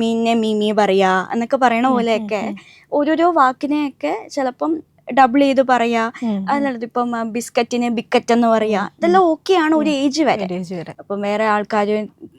മീനിനെ മീമി പറയാ എന്നൊക്കെ പറയണ പോലെയൊക്കെ ഓരോരോ വാക്കിനെയൊക്കെ ചിലപ്പം ഡബിൾ ചെയ്ത് പറയാ. അല്ലാതെ ഇപ്പം ബിസ്ക്കറ്റിന് ബിക്കറ്റ് എന്ന് പറയാ ഇതെല്ലാം ഓക്കെയാണ് ഒരു ഏജ് വരെ. അപ്പം വേറെ ആൾക്കാർ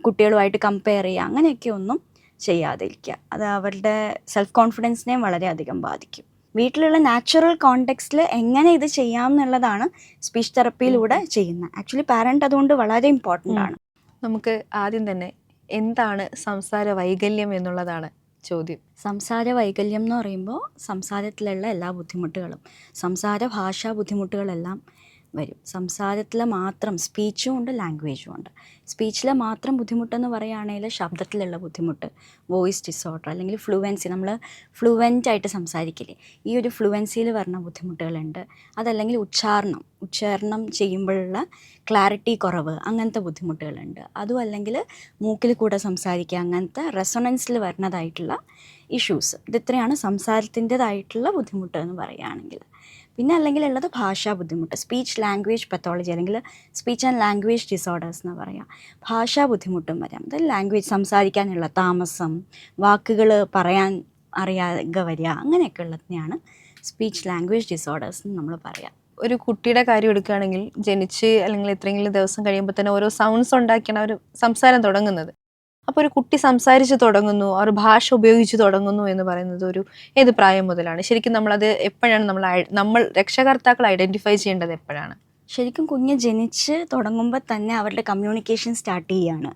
കുട്ടികളുമായിട്ട് കമ്പയർ ചെയ്യുക അങ്ങനെയൊക്കെ ഒന്നും ചെയ്യാതിരിക്കുക. അത് അവരുടെ സെൽഫ് കോൺഫിഡൻസിനെയും വളരെയധികം ബാധിക്കും. വീട്ടിലുള്ള നാച്ചുറൽ കോണ്ടെക്സ്റ്റിൽ എങ്ങനെ ഇത് ചെയ്യാം എന്നുള്ളതാണ് സ്പീച്ച് തെറപ്പിയിലൂടെ ചെയ്യുന്നത്. ആക്ച്വലി പാരന്റ് അതുകൊണ്ട് വളരെ ഇമ്പോർട്ടന്റ് ആണ്. നമുക്ക് ആദ്യം തന്നെ എന്താണ് സംസാര വൈകല്യം എന്നുള്ളതാണ് ചോദ്യം. സംസാര വൈകല്യം എന്ന് പറയുമ്പോൾ സംസാരത്തിലുള്ള എല്ലാ ബുദ്ധിമുട്ടുകളും സംസാര ഭാഷാ ബുദ്ധിമുട്ടുകളെല്ലാം വരും. സംസാരത്തിൽ മാത്രം സ്പീച്ചും ഉണ്ട് ലാംഗ്വേജും ഉണ്ട്. സ്പീച്ചിലെ മാത്രം ബുദ്ധിമുട്ടെന്ന് പറയുകയാണെങ്കിൽ ശബ്ദത്തിലുള്ള ബുദ്ധിമുട്ട് വോയിസ് ഡിസോർഡർ അല്ലെങ്കിൽ ഫ്ലുവൻസി നമ്മൾ ഫ്ലുവന്റ് ആയിട്ട് സംസാരിക്കില്ലേ? ഈ ഒരു ഫ്ലുവൻസിയിൽ വരുന്ന ബുദ്ധിമുട്ടുകളുണ്ട്. അതല്ലെങ്കിൽ ഉച്ചാരണം ഉച്ചാരണം ചെയ്യുമ്പോഴുള്ള ക്ലാരിറ്റി കുറവ് അങ്ങനത്തെ ബുദ്ധിമുട്ടുകളുണ്ട്. അതും അല്ലെങ്കിൽ മൂക്കിൽ കൂടെ സംസാരിക്കുക അങ്ങനത്തെ റെസൊണൻസിൽ വരുന്നതായിട്ടുള്ള ഇഷ്യൂസ് ഇത് ഇത്രയാണ് സംസാരത്തിന്റെതായിട്ടുള്ള ബുദ്ധിമുട്ട് എന്ന് പറയുകയാണെങ്കിൽ. പിന്നെ അല്ലെങ്കിൽ ഉള്ളത് ഭാഷാ ബുദ്ധിമുട്ട്. സ്പീച്ച് ലാംഗ്വേജ് പത്തോളജി അല്ലെങ്കിൽ സ്പീച്ച് ആൻഡ് ലാംഗ്വേജ് ഡിസോർഡേഴ്സ് എന്ന് പറയാം. ഭാഷാ ബുദ്ധിമുട്ടും വരാം. അതായത് ലാംഗ്വേജ് സംസാരിക്കാനുള്ള താമസം വാക്കുകൾ പറയാൻ അറിയാതെ വരിക അങ്ങനെയൊക്കെ ഉള്ളതിനെയാണ് സ്പീച്ച് ലാംഗ്വേജ് ഡിസോർഡേഴ്സ് എന്ന് നമ്മൾ പറയാം. ഒരു കുട്ടിയുടെ കാര്യം എടുക്കുകയാണെങ്കിൽ ജനിച്ച് അല്ലെങ്കിൽ എത്രയെങ്കിലും ദിവസം കഴിയുമ്പോൾ തന്നെ ഓരോ സൗണ്ട്സ് ഉണ്ടാക്കിയാണ് അവർ സംസാരം തുടങ്ങുന്നത്. അപ്പോൾ ഒരു കുട്ടി സംസാരിച്ച് തുടങ്ങുന്നു ഒരു ഭാഷ ഉപയോഗിച്ച് തുടങ്ങുന്നു എന്ന് പറയുന്നത് ഒരു ഏത് പ്രായം മുതലാണ്? ശരിക്കും നമ്മളത് എപ്പോഴാണ് നമ്മൾ നമ്മൾ രക്ഷകർത്താക്കൾ ഐഡന്റിഫൈ ചെയ്യേണ്ടത് എപ്പോഴാണ്? ശരിക്കും കുഞ്ഞ് ജനിച്ച് തുടങ്ങുമ്പോൾ തന്നെ അവരുടെ കമ്മ്യൂണിക്കേഷൻ സ്റ്റാർട്ട് ചെയ്യുകയാണ്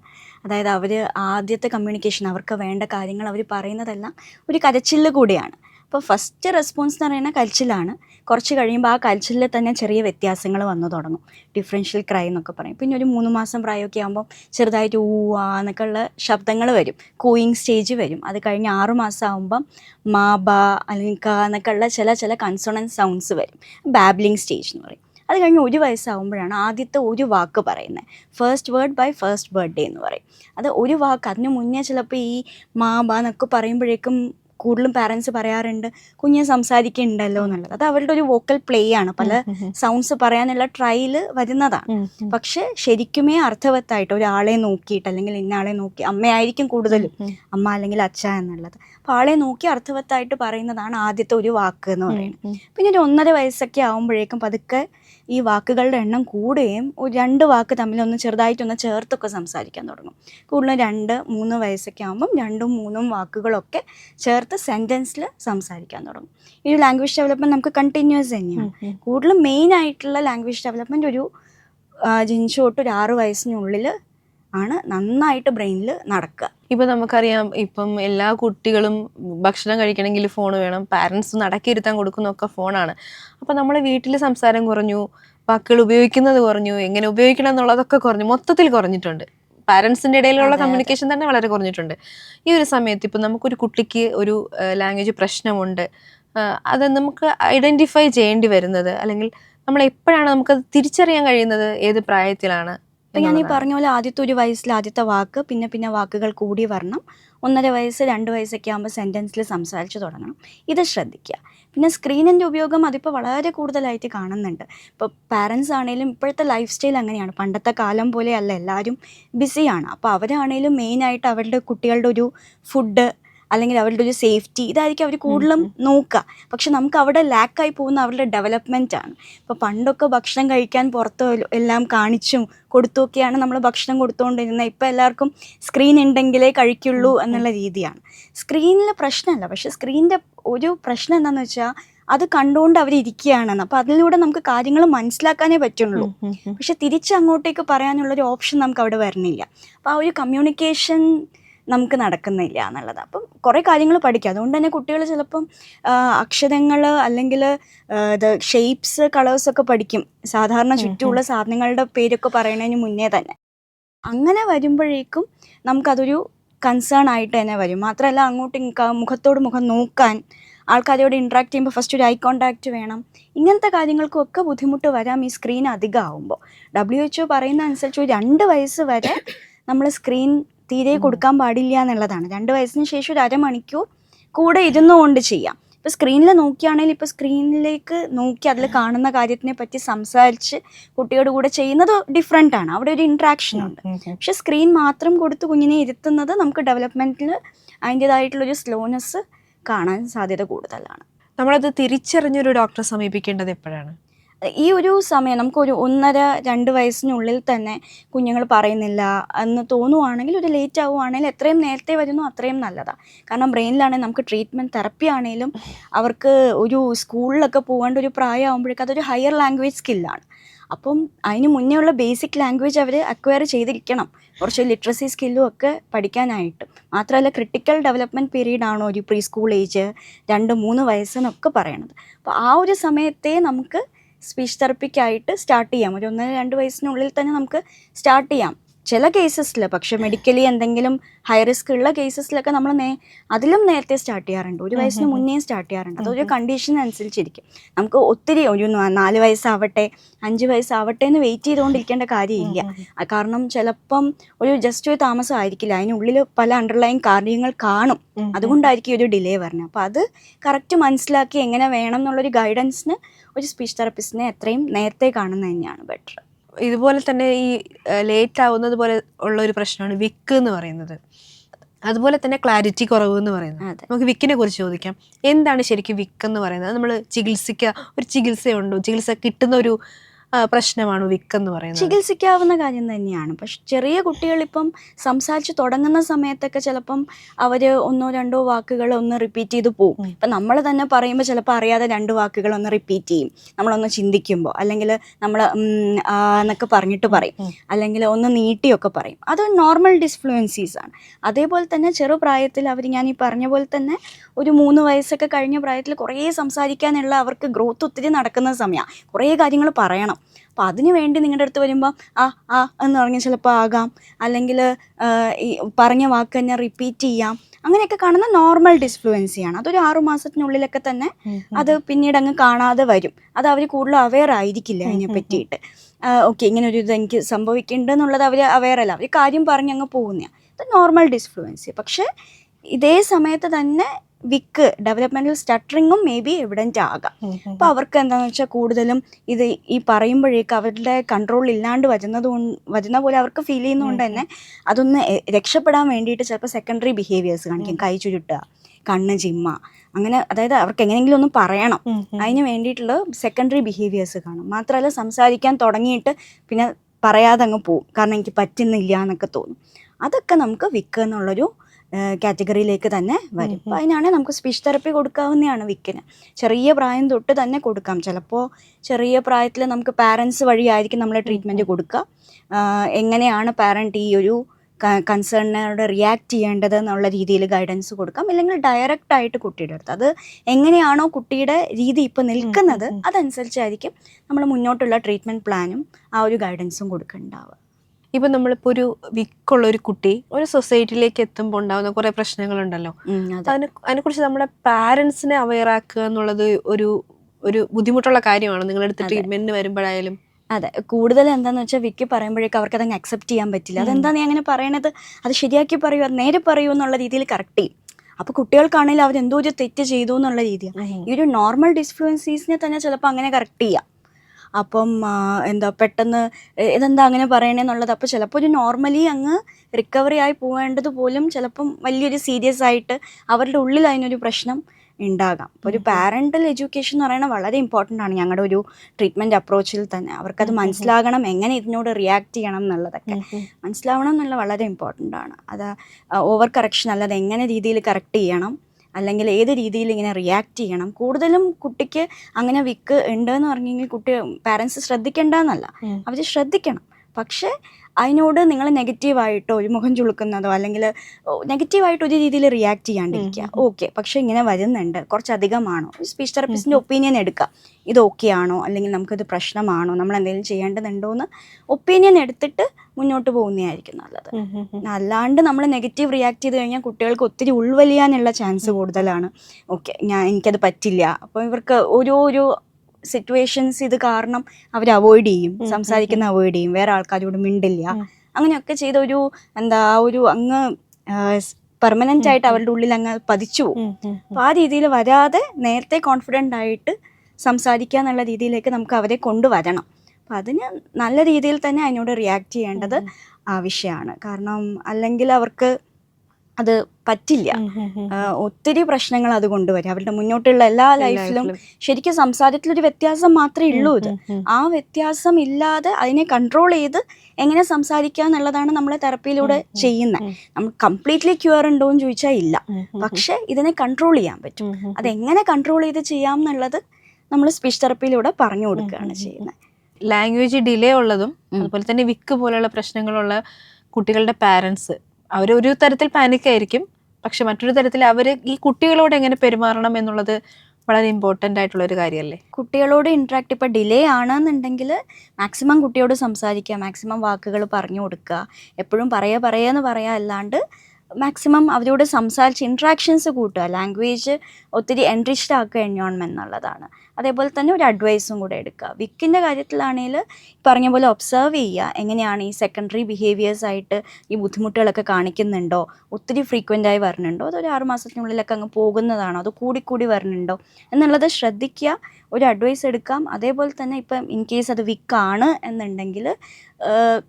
അതായത് അവർ ആദ്യത്തെ കമ്മ്യൂണിക്കേഷൻ അവർക്ക് വേണ്ട കാര്യങ്ങൾ അവർ പറയുന്നതെല്ലാം ഒരു കരച്ചിൽ കൂടിയാണ്. അപ്പോൾ ഫസ്റ്റ് റെസ്പോൺസ് എന്ന് പറയുന്നത് കൽച്ചിലാണ് കുറച്ച് കഴിയുമ്പോൾ ആ കൽച്ചിലിൽ തന്നെ ചെറിയ വ്യത്യാസങ്ങൾ വന്നു തുടങ്ങും. ഡിഫറൻഷ്യൽ ക്രൈ എന്നൊക്കെ പറയും. പിന്നെ ഒരു മൂന്ന് മാസം പ്രായമൊക്കെ ആകുമ്പോൾ ചെറുതായിട്ട് ഊ ആ എന്നൊക്കെ ഉള്ള ശബ്ദങ്ങൾ വരും. കൂയിങ് സ്റ്റേജ് വരും. അത് കഴിഞ്ഞ് ആറുമാസം ആകുമ്പം മാ ബാ അല്ലെങ്കിൽ ക എന്നൊക്കെ ഉള്ള ചില ചില കൺസോണൻസ് സൗണ്ട്സ് വരും. ബാബ്ലിങ് സ്റ്റേജ് എന്ന് പറയും. അത് കഴിഞ്ഞ് ഒരു വയസ്സാകുമ്പോഴാണ് ആദ്യത്തെ ഒരു വാക്ക് പറയുന്നത്. First word by first birthday എന്ന് പറയും. അത് ഒരു വാക്ക് അതിന് മുന്നേ ചിലപ്പോൾ ഈ മാ ബാ എന്നൊക്കെ പറയുമ്പോഴേക്കും കൂടുതലും പാരൻസ് പറയാറുണ്ട് കുഞ്ഞ് സംസാരിക്കുന്നുണ്ടല്ലോ എന്നുള്ളത്. അത് അവരുടെ ഒരു വോക്കൽ പ്ലേ ആണ്. പല സൗണ്ട്സ് പറയാനുള്ള ട്രയൽ വരുന്നതാണ്. പക്ഷെ ശരിക്കുമേ അർത്ഥവത്തായിട്ട് ഒരാളെ നോക്കിയിട്ട് അല്ലെങ്കിൽ ഇന്നാളെ നോക്കി അമ്മയായിരിക്കും കൂടുതലും അമ്മ അല്ലെങ്കിൽ അച്ഛ എന്നുള്ളത്. അപ്പോൾ ആളെ നോക്കി അർത്ഥവത്തായിട്ട് പറയുന്നതാണ് ആദ്യത്തെ ഒരു വാക്ക് എന്ന് പറയുന്നത്. പിന്നെ ഒരു ഒന്നര വയസ്സൊക്കെ ആകുമ്പോഴേക്കും പതുക്കെ ഈ വാക്കുകളുടെ എണ്ണം കൂടുകയും ഒരു രണ്ട് വാക്ക് തമ്മിൽ ഒന്ന് ചെറുതായിട്ടൊന്ന് ചേർത്തൊക്കെ സംസാരിക്കാൻ തുടങ്ങും. കൂടുതലും രണ്ട് മൂന്ന് വയസ്സൊക്കെ ആകുമ്പം രണ്ടും മൂന്നും വാക്കുകളൊക്കെ ചേർത്ത് സെന്റൻസിൽ സംസാരിക്കാൻ തുടങ്ങും. ഈ ഒരു ലാംഗ്വേജ് ഡെവലപ്മെന്റ് നമുക്ക് കണ്ടിന്യൂസ് തന്നെയാണ്. കൂടുതലും മെയിൻ ആയിട്ടുള്ള ലാംഗ്വേജ് ഡെവലപ്മെന്റ് ഒരു ജിൻഷോട്ട് ഒരു ആറ് വയസ്സിനുള്ളിൽ ആണ് നന്നായിട്ട് ബ്രെയിനിൽ നടക്കുക. ഇപ്പം നമുക്കറിയാം ഇപ്പം എല്ലാ കുട്ടികളും ഭക്ഷണം കഴിക്കണമെങ്കിൽ ഫോൺ വേണം. പാരൻസ് നടക്കിയിരുത്താൻ കൊടുക്കുന്നൊക്കെ ഫോണാണ് അപ്പം നമ്മളെ വീട്ടിൽ സംസാരം കുറഞ്ഞു വാക്കുകൾ ഉപയോഗിക്കുന്നത് കുറഞ്ഞു എങ്ങനെ ഉപയോഗിക്കണം എന്നുള്ളതൊക്കെ കുറഞ്ഞു മൊത്തത്തിൽ കുറഞ്ഞിട്ടുണ്ട്. പാരൻസിന്റെ ഇടയിലുള്ള. കമ്മ്യൂണിക്കേഷൻ തന്നെ വളരെ കുറഞ്ഞിട്ടുണ്ട്. ഈ ഒരു സമയത്ത് ഇപ്പം നമുക്കൊരു കുട്ടിക്ക് ഒരു ലാംഗ്വേജ് പ്രശ്നമുണ്ട് അത് നമുക്ക് ഐഡന്റിഫൈ ചെയ്യേണ്ടി വരുന്നത് അല്ലെങ്കിൽ നമ്മൾ എപ്പോഴാണ് നമുക്കത് തിരിച്ചറിയാൻ കഴിയുന്നത് ഏത് പ്രായത്തിലാണ്? അപ്പം ഞാൻ ഈ. പറഞ്ഞ പോലെ ആദ്യത്തെ ഒരു വയസ്സിൽ ആദ്യത്തെ വാക്ക് പിന്നെ പിന്നെ വാക്കുകൾ കൂടി വരണം. ഒന്നര വയസ്സ് രണ്ട് വയസ്സൊക്കെ ആകുമ്പോൾ സെന്റൻസിൽ സംസാരിച്ച് തുടങ്ങണം. ഇത് ശ്രദ്ധിക്കുക. പിന്നെ സ്ക്രീനിന്റെ ഉപയോഗം അതിപ്പോൾ വളരെ കൂടുതലായിട്ട് കാണുന്നുണ്ട്. ഇപ്പോൾ പാരൻസ് ആണെങ്കിലും ഇപ്പോഴത്തെ ലൈഫ് സ്റ്റൈൽ അങ്ങനെയാണ്. പണ്ടത്തെ കാലം പോലെയല്ല എല്ലാവരും ബിസിയാണ് അപ്പോൾ അവരാണേലും മെയിനായിട്ട് അവരുടെ കുട്ടികളുടെ ഒരു ഫുഡ് അല്ലെങ്കിൽ അവരുടെ ഒരു സേഫ്റ്റി ഇതായിരിക്കും അവർ കൂടുതലും നോക്കുക. പക്ഷെ നമുക്ക് അവിടെ ലാക്കായി പോകുന്ന അവരുടെ ഡെവലപ്മെന്റ് ആണ്. ഇപ്പോൾ പണ്ടൊക്കെ ഭക്ഷണം കഴിക്കാൻ പുറത്തോ എല്ലാം കാണിച്ചും കൊടുത്തുമൊക്കെയാണ് നമ്മൾ ഭക്ഷണം കൊടുത്തുകൊണ്ടിരുന്നത് ഇപ്പോൾ എല്ലാവർക്കും സ്ക്രീൻ ഉണ്ടെങ്കിലേ കഴിക്കുള്ളൂ എന്നുള്ള രീതിയാണ്. സ്ക്രീനിൽ പ്രശ്നമല്ല പക്ഷെ സ്ക്രീനിന്റെ ഒരു പ്രശ്നം എന്താണെന്ന് വെച്ചാൽ അത് കണ്ടുകൊണ്ട് അവരിയ്ക്കുകയാണെന്ന് അപ്പോൾ അതിലൂടെ നമുക്ക് കാര്യങ്ങൾ മനസ്സിലാക്കാനേ പറ്റുള്ളൂ. പക്ഷെ തിരിച്ച് അങ്ങോട്ടേക്ക് പറയാനുള്ളൊരു ഓപ്ഷൻ നമുക്ക് അവിടെ വരുന്നില്ല അപ്പോൾ ആ ഒരു കമ്മ്യൂണിക്കേഷൻ നമുക്ക് നടക്കുന്നില്ല എന്നുള്ളത്. അപ്പം കുറേ കാര്യങ്ങൾ പഠിക്കുക അതുകൊണ്ട് തന്നെ കുട്ടികൾ ചിലപ്പം അക്ഷരങ്ങൾ അല്ലെങ്കിൽ ഇത് കളേഴ്സ് ഒക്കെ പഠിക്കും. സാധാരണ ചുറ്റുമുള്ള സാധനങ്ങളുടെ പേരൊക്കെ പറയുന്നതിന് മുന്നേ തന്നെ. അങ്ങനെ വരുമ്പോഴേക്കും നമുക്കതൊരു കൺസേൺ ആയിട്ട് തന്നെ വരും. മാത്രമല്ല അങ്ങോട്ട് മുഖത്തോട് മുഖം നോക്കാൻ ആൾക്കാരോട് ഇൻട്രാക്ട് ചെയ്യുമ്പോൾ ഫസ്റ്റ് ഒരു ഐ കോണ്ടാക്റ്റ് വേണം. ഇങ്ങനത്തെ കാര്യങ്ങൾക്കൊക്കെ ബുദ്ധിമുട്ട് വരാം ഈ സ്ക്രീൻ അധികമാകുമ്പോൾ ഡബ്ല്യു എച്ച് ഒ പറയുന്ന അനുസരിച്ച് ഒരു രണ്ട് വയസ്സ് വരെ നമ്മൾ സ്ക്രീൻ തീരെ കൊടുക്കാൻ പാടില്ല എന്നുള്ളതാണ്. രണ്ട് വയസ്സിന് ശേഷം ഒരു അരമണിക്കൂർ കൂടെ ഇരുന്നുകൊണ്ട് ചെയ്യാം. ഇപ്പോൾ സ്ക്രീനിൽ നോക്കിയാണെങ്കിൽ ഇപ്പോൾ സ്ക്രീനിലേക്ക് നോക്കി അതിൽ കാണുന്ന കാര്യത്തിനെ പറ്റി സംസാരിച്ച് കുട്ടിയോട് കൂടെ ചെയ്യുന്നത് ഡിഫറെന്റ് ആണ്. അവിടെ ഒരു ഇൻട്രാക്ഷൻ ഉണ്ട്. പക്ഷെ സ്ക്രീൻ മാത്രം കൊടുത്ത് കുഞ്ഞിനെ ഇരുത്തുന്നത് നമുക്ക് ഡെവലപ്മെന്റിൽ അതിന്റെതായിട്ടുള്ളൊരു സ്ലോനെസ് കാണാൻ സാധ്യത കൂടുതലാണ്. നമ്മളത് തിരിച്ചറിഞ്ഞൊരു ഡോക്ടറെ സമീപിക്കേണ്ടത് എപ്പോഴാണ്? ഈ ഒരു സമയം നമുക്കൊരു ഒന്നര രണ്ട് വയസ്സിനുള്ളിൽ തന്നെ കുഞ്ഞുങ്ങൾ പറയുന്നില്ല എന്ന് തോന്നുവാണെങ്കിൽ ഒരു ലേറ്റ് ആവുകയാണെങ്കിൽ എത്രയും നേരത്തെ വരുന്നു അത്രയും നല്ലതാണ് കാരണം ബ്രെയിനിലാണെങ്കിൽ നമുക്ക് ട്രീറ്റ്മെന്റ് തെറപ്പി ആണെങ്കിലും അവർക്ക് ഒരു സ്കൂളിലൊക്കെ പോകേണ്ട ഒരു പ്രായമാകുമ്പോഴേക്കും അതൊരു ഹയർ ലാംഗ്വേജ് സ്കില്ലാണ് അപ്പം അതിന് മുന്നേ ഉള്ള ബേസിക് ലാംഗ്വേജ് അവർ അക്വയർ ചെയ്തിരിക്കണം. കുറച്ച് ലിറ്ററസി സ്കില്ലും ഒക്കെ പഠിക്കാനായിട്ട്. മാത്രമല്ല ക്രിട്ടിക്കൽ ഡെവലപ്മെന്റ് പീരീഡ് ആണോ ഒരു പ്രീ സ്കൂൾ ഏജ് രണ്ട് മൂന്ന് വയസ്സെന്നൊക്കെ പറയണത്. അപ്പോൾ ആ ഒരു സമയത്തെ നമുക്ക് സ്പീച്ച് തെറപ്പിക്കായിട്ട് സ്റ്റാർട്ട് ചെയ്യാം. ഒരു ഒന്നര രണ്ട് വയസ്സിനുള്ളിൽ തന്നെ നമുക്ക് സ്റ്റാർട്ട് ചെയ്യാം. ചില കേസസിൽ പക്ഷെ മെഡിക്കലി എന്തെങ്കിലും ഹൈ റിസ്ക് ഉള്ള കേസസിലൊക്കെ നമ്മൾ നേ അതിലും നേരത്തെ സ്റ്റാർട്ട് ചെയ്യാറുണ്ട്. ഒരു വയസ്സിന് മുന്നേ സ്റ്റാർട്ട് ചെയ്യാറുണ്ട്. അതൊരു കണ്ടീഷൻ അനുസരിച്ചിരിക്കും. നമുക്ക് ഒത്തിരി ഒരു നാല് വയസ്സാവട്ടെ അഞ്ച് വയസ്സാവട്ടെ എന്ന് വെയിറ്റ് ചെയ്തുകൊണ്ടിരിക്കേണ്ട കാര്യമില്ല. കാരണം ചിലപ്പം ഒരു ജസ്റ്റ് ഒരു താമസം ആയിരിക്കില്ല. അതിനുള്ളിൽ പല അണ്ടർലൈൻ കാര്യങ്ങൾ കാണും. അതുകൊണ്ടായിരിക്കും ഒരു ഡിലേ വരുന്നത് അപ്പോൾ അത് കറക്റ്റ് മനസ്സിലാക്കി എങ്ങനെ വേണം എന്നുള്ളൊരു ഗൈഡൻസിന് ഒരു സ്പീച്ച് തെറപ്പിസ്റ്റിനെ എത്രയും നേരത്തെ കാണുന്നത് തന്നെയാണ് ബെറ്റർ ഇതുപോലെ തന്നെ ഈ ലേറ്റ് ആവുന്നത് പോലെ ഉള്ള ഒരു പ്രശ്നമാണ് വിക്ക് എന്ന് പറയുന്നത്. അതുപോലെ തന്നെ ക്ലാരിറ്റി കുറവ് എന്ന് പറയുന്നത്. നമുക്ക് വിക്കിനെ കുറിച്ച് ചോദിക്കാം. എന്താണ് ശരിക്കും വിക്ക് എന്ന് പറയുന്നത്? നമ്മൾ ചികിത്സിക്കുക ഒരു ചികിത്സയുണ്ടോ. ചികിത്സ കിട്ടുന്ന ഒരു പ്രശ്നമാണോ വിക്ക് എന്ന് പറയുന്നത്. ചികിത്സിക്കാവുന്ന കാര്യം തന്നെയാണ്. പക്ഷെ ചെറിയ കുട്ടികളിപ്പം സംസാരിച്ച് തുടങ്ങുന്ന സമയത്തൊക്കെ ചിലപ്പം അവർ ഒന്നോ രണ്ടോ വാക്കുകൾ ഒന്ന് റിപ്പീറ്റ് ചെയ്ത് പോകും. ഇപ്പം നമ്മൾ തന്നെ പറയുമ്പോൾ ചിലപ്പോൾ അറിയാതെ രണ്ട് വാക്കുകൾ ഒന്ന് റിപ്പീറ്റ് ചെയ്യും. നമ്മളൊന്ന് ചിന്തിക്കുമ്പോൾ അല്ലെങ്കിൽ നമ്മൾ എന്നൊക്കെ പറഞ്ഞിട്ട് പറയും. അല്ലെങ്കിൽ ഒന്ന് നീട്ടിയൊക്കെ പറയും. അത് നോർമൽ ഡിസ്ഫ്ലുവൻസീസ് ആണ്. അതേപോലെ തന്നെ ചെറുപ്രായത്തിൽ അവർ ഞാൻ ഈ പറഞ്ഞ പോലെ തന്നെ ഒരു മൂന്ന് വയസ്സൊക്കെ കഴിഞ്ഞ പ്രായത്തിൽ കുറേ സംസാരിക്കാനുള്ള അവർക്ക് ഗ്രോത്ത് ഒത്തിരി നടക്കുന്ന സമയമാണ് കുറേ കാര്യങ്ങൾ പറയണം. അപ്പോൾ അതിന് വേണ്ടി നിങ്ങളുടെ അടുത്ത് വരുമ്പോൾ ആ ആ എന്ന് പറഞ്ഞ് ചിലപ്പോൾ ആകാം. അല്ലെങ്കിൽ ഈ പറഞ്ഞ വാക്ക് തന്നെ റിപ്പീറ്റ് ചെയ്യാം. അങ്ങനെയൊക്കെ കാണുന്ന നോർമൽ ഡിസ്ഫ്ലുവൻസിയാണ് അതൊരു ആറു മാസത്തിനുള്ളിലൊക്കെ തന്നെ അത് പിന്നീട് അങ്ങ് കാണാതെ വരും. അത് അവർ കൂടുതൽ അവെയർ ആയിരിക്കില്ല അതിനെ. പറ്റിയിട്ട്. ഓക്കെ ഇങ്ങനെ ഒരു ഇത് എനിക്ക് സംഭവിക്കുന്നുണ്ടെന്നുള്ളത് അവർ അവെയർ അല്ല. അവർ കാര്യം പറഞ്ഞ് അങ്ങ് പോകുന്നതാണ് ഇത് നോർമൽ ഡിസ്ഫ്ലുവൻസി പക്ഷേ ഇതേ സമയത്ത് തന്നെ വിക്ക് ഡെവലപ്മെന്റൽ സ്റ്റട്ടറിങ്ങും മേ ബി എവിഡന്റ് ആകാം അപ്പോൾ അവർക്ക് എന്താണെന്ന് വെച്ചാൽ കൂടുതലും ഇത് ഈ പറയുമ്പോഴേക്ക് അവരുടെ കൺട്രോൾ ഇല്ലാണ്ട് വരുന്നത് വരുന്ന പോലെ അവർക്ക് ഫീൽ ചെയ്യുന്നതുകൊണ്ട് തന്നെ അതൊന്ന് രക്ഷപ്പെടാൻ വേണ്ടിയിട്ട് ചിലപ്പോൾ സെക്കൻഡറി ബിഹേവിയേഴ്സ് കാണിക്കും. കൈ ചുരുട്ടുക കണ്ണ് ചിമ്മ അങ്ങനെ അതായത് അവർക്ക് എങ്ങനെയെങ്കിലും ഒന്ന് പറയണം. അതിന് വേണ്ടിയിട്ടുള്ള സെക്കൻഡറി ബിഹേവിയേഴ്സ് കാണും. മാത്രമല്ല സംസാരിക്കാൻ തുടങ്ങിയിട്ട് പിന്നെ പറയാതെ അങ്ങ് പോവും. കാരണം എനിക്ക് പറ്റുന്നില്ല എന്നൊക്കെ തോന്നും. അതൊക്കെ നമുക്ക് വിക്ക് എന്നുള്ളൊരു കാറ്റഗറിയിലേക്ക് തന്നെ വരും. അപ്പോൾ അതിനാണെങ്കിൽ നമുക്ക് സ്പീച്ച് തെറപ്പി കൊടുക്കാവുന്നതാണ് വിക്കിന്. ചെറിയ പ്രായം തൊട്ട് തന്നെ കൊടുക്കാം. ചിലപ്പോൾ ചെറിയ പ്രായത്തിൽ നമുക്ക് പാരൻസ് വഴിയായിരിക്കും നമ്മൾ ട്രീറ്റ്മെന്റ് കൊടുക്കുക. എങ്ങനെയാണ് പാരന്റ് ഈ ഒരു കൺസേണിനോട് റിയാക്ട് ചെയ്യേണ്ടത് എന്നുള്ള രീതിയിൽ ഗൈഡൻസ് കൊടുക്കാം. അല്ലെങ്കിൽ ഡയറക്റ്റ് ആയിട്ട് കുട്ടിയുടെ അടുത്ത്. അത് എങ്ങനെയാണോ കുട്ടിയുടെ രീതി ഇപ്പോൾ നിൽക്കുന്നത്. അതനുസരിച്ചായിരിക്കും നമ്മൾ മുന്നോട്ടുള്ള ട്രീറ്റ്മെന്റ് പ്ലാനും ആ ഒരു ഗൈഡൻസും കൊടുക്കുന്നുണ്ടാവുക ഇപ്പൊ നമ്മളിപ്പോ ഒരു വിക്കുള്ള ഒരു കുട്ടി ഒരു സൊസൈറ്റിയിലേക്ക് എത്തുമ്പോൾ ഉണ്ടാകുന്ന കുറെ പ്രശ്നങ്ങളുണ്ടല്ലോ. അതിനെ അതിനെക്കുറിച്ച് നമ്മുടെ പാരന്റ്സിനെ അവെയർ ആക്കുക എന്നുള്ളത് ഒരു ഒരു ബുദ്ധിമുട്ടുള്ള കാര്യമാണ്. നിങ്ങളുടെ അടുത്ത് അതെ. ട്രീറ്റ്മെന്റിന് വരുമ്പോഴായാലും. അതെ. കൂടുതൽ എന്താന്ന് വെച്ചാൽ വിക്കി പറയുമ്പോഴേക്കും അവർക്ക് അതങ്ങ് അക്സെപ്റ്റ് ചെയ്യാൻ പറ്റില്ല. അതെന്താ നീ അങ്ങനെ പറയണത്? അത് ശരിയാക്കി പറയൂ അത് നേരെ പറയൂ എന്നുള്ള രീതിയിൽ കറക്റ്റ് ചെയ്യും. അപ്പൊ കുട്ടികൾക്കാണെങ്കിലും എന്തോ ഒരു തെറ്റ് ചെയ്തു എന്നുള്ള രീതിയാണ് ഈ ഒരു നോർമൽ ഡിസ്ഫ്ലുവൻസീസിനെ തന്നെ ചിലപ്പോൾ അങ്ങനെ കറക്റ്റ് ചെയ്യാം. അപ്പം എന്താ പെട്ടെന്ന് ഇതെന്താ അങ്ങനെ പറയണേന്നുള്ളത് അപ്പോൾ ചിലപ്പോൾ ഒരു നോർമലി അങ്ങ് റിക്കവറി ആയി പോവേണ്ടത് പോലും ചിലപ്പം വലിയൊരു സീരിയസ് ആയിട്ട് അവരുടെ ഉള്ളിൽ അതിനൊരു പ്രശ്നം ഉണ്ടാകാം അപ്പോൾ ഒരു. പാരന്റൽ എഡ്യൂക്കേഷൻ എന്ന് പറയുന്നത് വളരെ ഇമ്പോർട്ടന്റ് ആണ്. ഞങ്ങളുടെ ഒരു ട്രീറ്റ്മെന്റ് അപ്രോച്ചിൽ തന്നെ. അവർക്കത്. മനസ്സിലാകണം എങ്ങനെ ഇതിനോട് റിയാക്ട് ചെയ്യണം എന്നുള്ളതൊക്കെ. മനസ്സിലാവണം എന്നുള്ള വളരെ ഇമ്പോർട്ടന്റ് ആണ്. അത് ഓവർ കറക്ഷൻ അല്ലാതെ എങ്ങനെ രീതിയിൽ കറക്റ്റ് ചെയ്യണം അല്ലെങ്കിൽ ഏത് രീതിയിൽ ഇങ്ങനെ റിയാക്ട് ചെയ്യണം. കൂടുതലും കുട്ടിക്ക് അങ്ങനെ വിക്ക് ഉണ്ടെന്ന് പറഞ്ഞെങ്കിൽ കുട്ടി പാരൻസ് ശ്രദ്ധിക്കേണ്ടെന്നല്ല. അവർ ശ്രദ്ധിക്കണം. പക്ഷേ അതിനോട് നിങ്ങൾ നെഗറ്റീവായിട്ടോ ഒരു മുഖം ചുളുക്കുന്നതോ അല്ലെങ്കിൽ നെഗറ്റീവായിട്ട് ഒരു രീതിയിൽ റിയാക്ട് ചെയ്യാണ്ടിരിക്കുക. ഓക്കെ പക്ഷേ ഇങ്ങനെ വരുന്നുണ്ട്. കുറച്ചധികമാണോ? സ്പീച്ച് തെറപ്പിസ്റ്റിന്റെ ഒപ്പീനിയൻ എടുക്കുക. ഇത് ഓക്കെ ആണോ? അല്ലെങ്കിൽ നമുക്കിത് പ്രശ്നമാണോ? നമ്മൾ എന്തെങ്കിലും ചെയ്യേണ്ടതുണ്ടോ എന്ന് ഒപ്പീനിയൻ എടുത്തിട്ട് മുന്നോട്ട് പോകുന്നതായിരിക്കും നല്ലത്. അല്ലാണ്ട് നമ്മൾ നെഗറ്റീവ് റിയാക്ട് ചെയ്ത് കഴിഞ്ഞാൽ കുട്ടികൾക്ക് ഒത്തിരി ഉൾവലിയാനുള്ള ചാൻസ് കൂടുതലാണ്. ഓക്കെ ഞാൻ എനിക്കത് പറ്റില്ല. അപ്പോൾ ഇവർക്ക് ഓരോ ഒരു സിറ്റുവേഷൻസ് ഇത് കാരണം അവർ അവോയ്ഡ് ചെയ്യും. സംസാരിക്കുന്ന അവോയ്ഡ് ചെയ്യും. വേറെ ആൾക്കാരോട് മിണ്ടില്ല. അങ്ങനെയൊക്കെ ചെയ്ത ഒരു എന്താ ആ ഒരു അങ്ങ് പെർമനന്റ് ആയിട്ട്. അവരുടെ ഉള്ളിൽ അങ്ങ് പതിച്ചു പോകും. അപ്പോൾ ആ രീതിയിൽ വരാതെ നേരത്തെ കോൺഫിഡന്റ് ആയിട്ട് സംസാരിക്കുക എന്നുള്ള രീതിയിലേക്ക് നമുക്ക് അവരെ കൊണ്ടുവരണം. അപ്പം അതിന് നല്ല രീതിയിൽ തന്നെ അതിനോട് റിയാക്ട് ചെയ്യേണ്ടത് ആവശ്യമാണ് കാരണം അല്ലെങ്കിൽ അവർക്ക് അത് പറ്റില്ല. ഒത്തിരി പ്രശ്നങ്ങൾ അത് കൊണ്ടുവരും. അവരുടെ മുന്നോട്ടുള്ള എല്ലാ ലൈഫിലും ശരിക്കും സംസാരത്തിലൊരു വ്യത്യാസം മാത്രമേ ഉള്ളൂ ഇത്. ആ വ്യത്യാസം ഇല്ലാതെ അതിനെ കൺട്രോൾ ചെയ്ത് എങ്ങനെ സംസാരിക്കുക എന്നുള്ളതാണ് നമ്മളെ തെറപ്പിയിലൂടെ ചെയ്യുന്നത് നമ്മൾ കംപ്ലീറ്റ്ലി ക്യൂർ ഉണ്ടോ എന്ന് ചോദിച്ചാൽ ഇല്ല. പക്ഷെ ഇതിനെ കൺട്രോൾ ചെയ്യാൻ പറ്റും. അതെങ്ങനെ കൺട്രോൾ ചെയ്ത് ചെയ്യാം എന്നുള്ളത് നമ്മൾ സ്പീച്ച് തെറപ്പിയിലൂടെ പറഞ്ഞു കൊടുക്കുകയാണ് ചെയ്യുന്നത് ലാംഗ്വേജ് ഡിലേ ഉള്ളതും അതുപോലെ തന്നെ വിക്ക് പോലെയുള്ള പ്രശ്നങ്ങളുള്ള കുട്ടികളുടെ പാരൻസ് അവർ ഒരു തരത്തിൽ പാനിക് ആയിരിക്കും. പക്ഷെ മറ്റൊരു തരത്തിൽ അവർ ഈ കുട്ടികളോട് എങ്ങനെ പെരുമാറണം എന്നുള്ളത് വളരെ ഇമ്പോർട്ടന്റ് ആയിട്ടുള്ള ഒരു കാര്യമല്ലേ? കുട്ടികളോട് ഇൻട്രാക്ട് ഇപ്പോൾ ഡിലേ ആണെന്നുണ്ടെങ്കിൽ മാക്സിമം കുട്ടിയോട് സംസാരിക്കുക മാക്സിമം വാക്കുകൾ പറഞ്ഞു കൊടുക്കുക എപ്പോഴും പറയാ എന്ന് പറയാ അല്ലാണ്ട് മാക്സിമം അവരോട് സംസാരിച്ച് ഇൻട്രാക്ഷൻസ് കൂട്ടുക ലാംഗ്വേജ് ഒത്തിരി എൻറിച്ച്ഡ് ആക്കുക എൻവോൺമെന്റ് എന്നുള്ളതാണ്. അതേപോലെ തന്നെ ഒരു അഡ്വൈസും കൂടെ എടുക്കുക. വിക്കിന്റെ കാര്യത്തിലാണെങ്കിൽ പറഞ്ഞ പോലെ ഒബ്സർവ് ചെയ്യുക. എങ്ങനെയാണ് ഈ സെക്കൻഡറി ബിഹേവിയേഴ്സ് ആയിട്ട് ഈ ബുദ്ധിമുട്ടുകളൊക്കെ കാണിക്കുന്നുണ്ടോ? ഒത്തിരി ഫ്രീക്വന്റ് ആയി വരുന്നുണ്ടോ? അതൊരു ആറ് മാസത്തിനുള്ളിലൊക്കെ അങ്ങ് പോകുന്നതാണോ? അത് കൂടിക്കൂടി വരുന്നുണ്ടോ? എന്നുള്ളത് ശ്രദ്ധിക്കുക. ഒരു അഡ്വൈസ് എടുക്കാം. അതേപോലെ തന്നെ ഇപ്പം ഇൻ കേസ് അത് വിക്കാണ് എന്നുണ്ടെങ്കിൽ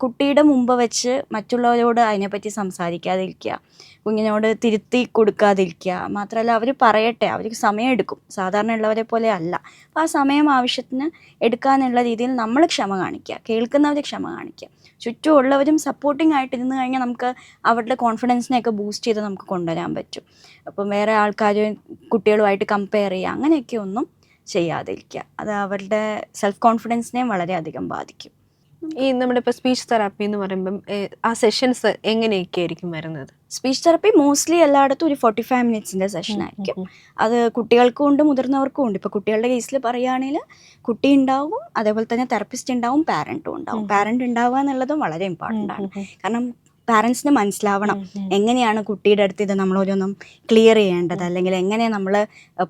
കുട്ടിയുടെ മുമ്പ് വെച്ച് മറ്റുള്ളവരോട് അതിനെപ്പറ്റി സംസാരിക്കാതിരിക്കുക. കുഞ്ഞിനോട് തിരുത്തി കൊടുക്കാതിരിക്കുക. മാത്രമല്ല അവർ പറയട്ടെ. അവർക്ക് സമയമെടുക്കും. സാധാരണ ഉള്ളവരെ പോലെ അല്ല. അപ്പോൾ ആ സമയം ആവശ്യത്തിന് എടുക്കാനുള്ള രീതിയിൽ നമ്മൾ ക്ഷമ കാണിക്കുക കേൾക്കുന്നവർ ക്ഷമ കാണിക്കുക. ചുറ്റുമുള്ളവരും സപ്പോർട്ടിംഗ് ആയിട്ട് ഇരുന്ന് കഴിഞ്ഞാൽ നമുക്ക് അവരുടെ കോൺഫിഡൻസിനെയൊക്കെ ബൂസ്റ്റ് ചെയ്ത് നമുക്ക് കൊണ്ടുവരാൻ പറ്റും. അപ്പം വേറെ ആൾക്കാർ കുട്ടികളുമായിട്ട് കമ്പയർ ചെയ്യുക അങ്ങനെയൊക്കെ ഒന്നും ചെയ്യാതിരിക്കുക. അത് അവരുടെ സെൽഫ് കോൺഫിഡൻസിനെയും വളരെയധികം ബാധിക്കും. ഈ നമ്മുടെ ഇപ്പോൾ സ്പീച്ച് തെറാപ്പി എന്ന് പറയുമ്പം ആ സെഷൻസ് എങ്ങനെയൊക്കെ ആയിരിക്കും വരുന്നത്? സ്പീച്ച് തെറാപ്പി മോസ്റ്റ്ലി എല്ലായിടത്തും ഒരു ഫോർട്ടി ഫൈവ് മിനിറ്റ്സിന്റെ സെഷൻ ആയിരിക്കും അത് കുട്ടികൾക്കും ഉണ്ട് മുതിർന്നവർക്കും ഉണ്ട്. ഇപ്പോൾ കുട്ടികളുടെ കേസിൽ പറയുകയാണെങ്കിൽ കുട്ടി ഉണ്ടാവും അതേപോലെ തന്നെ തെറപ്പിസ്റ്റ് ഉണ്ടാവും പാരന്റും ഉണ്ടാവും. പാരന്റ് ഉണ്ടാവുക എന്നുള്ളതും വളരെ ഇമ്പോർട്ടന്റ് ആണ്. കാരണം പാരൻസിന് മനസ്സിലാവണം. എങ്ങനെയാണ് കുട്ടിയുടെ അടുത്ത് ഇത് നമ്മൾ ഓരോന്നും ക്ലിയർ ചെയ്യേണ്ടത് അല്ലെങ്കിൽ എങ്ങനെ നമ്മൾ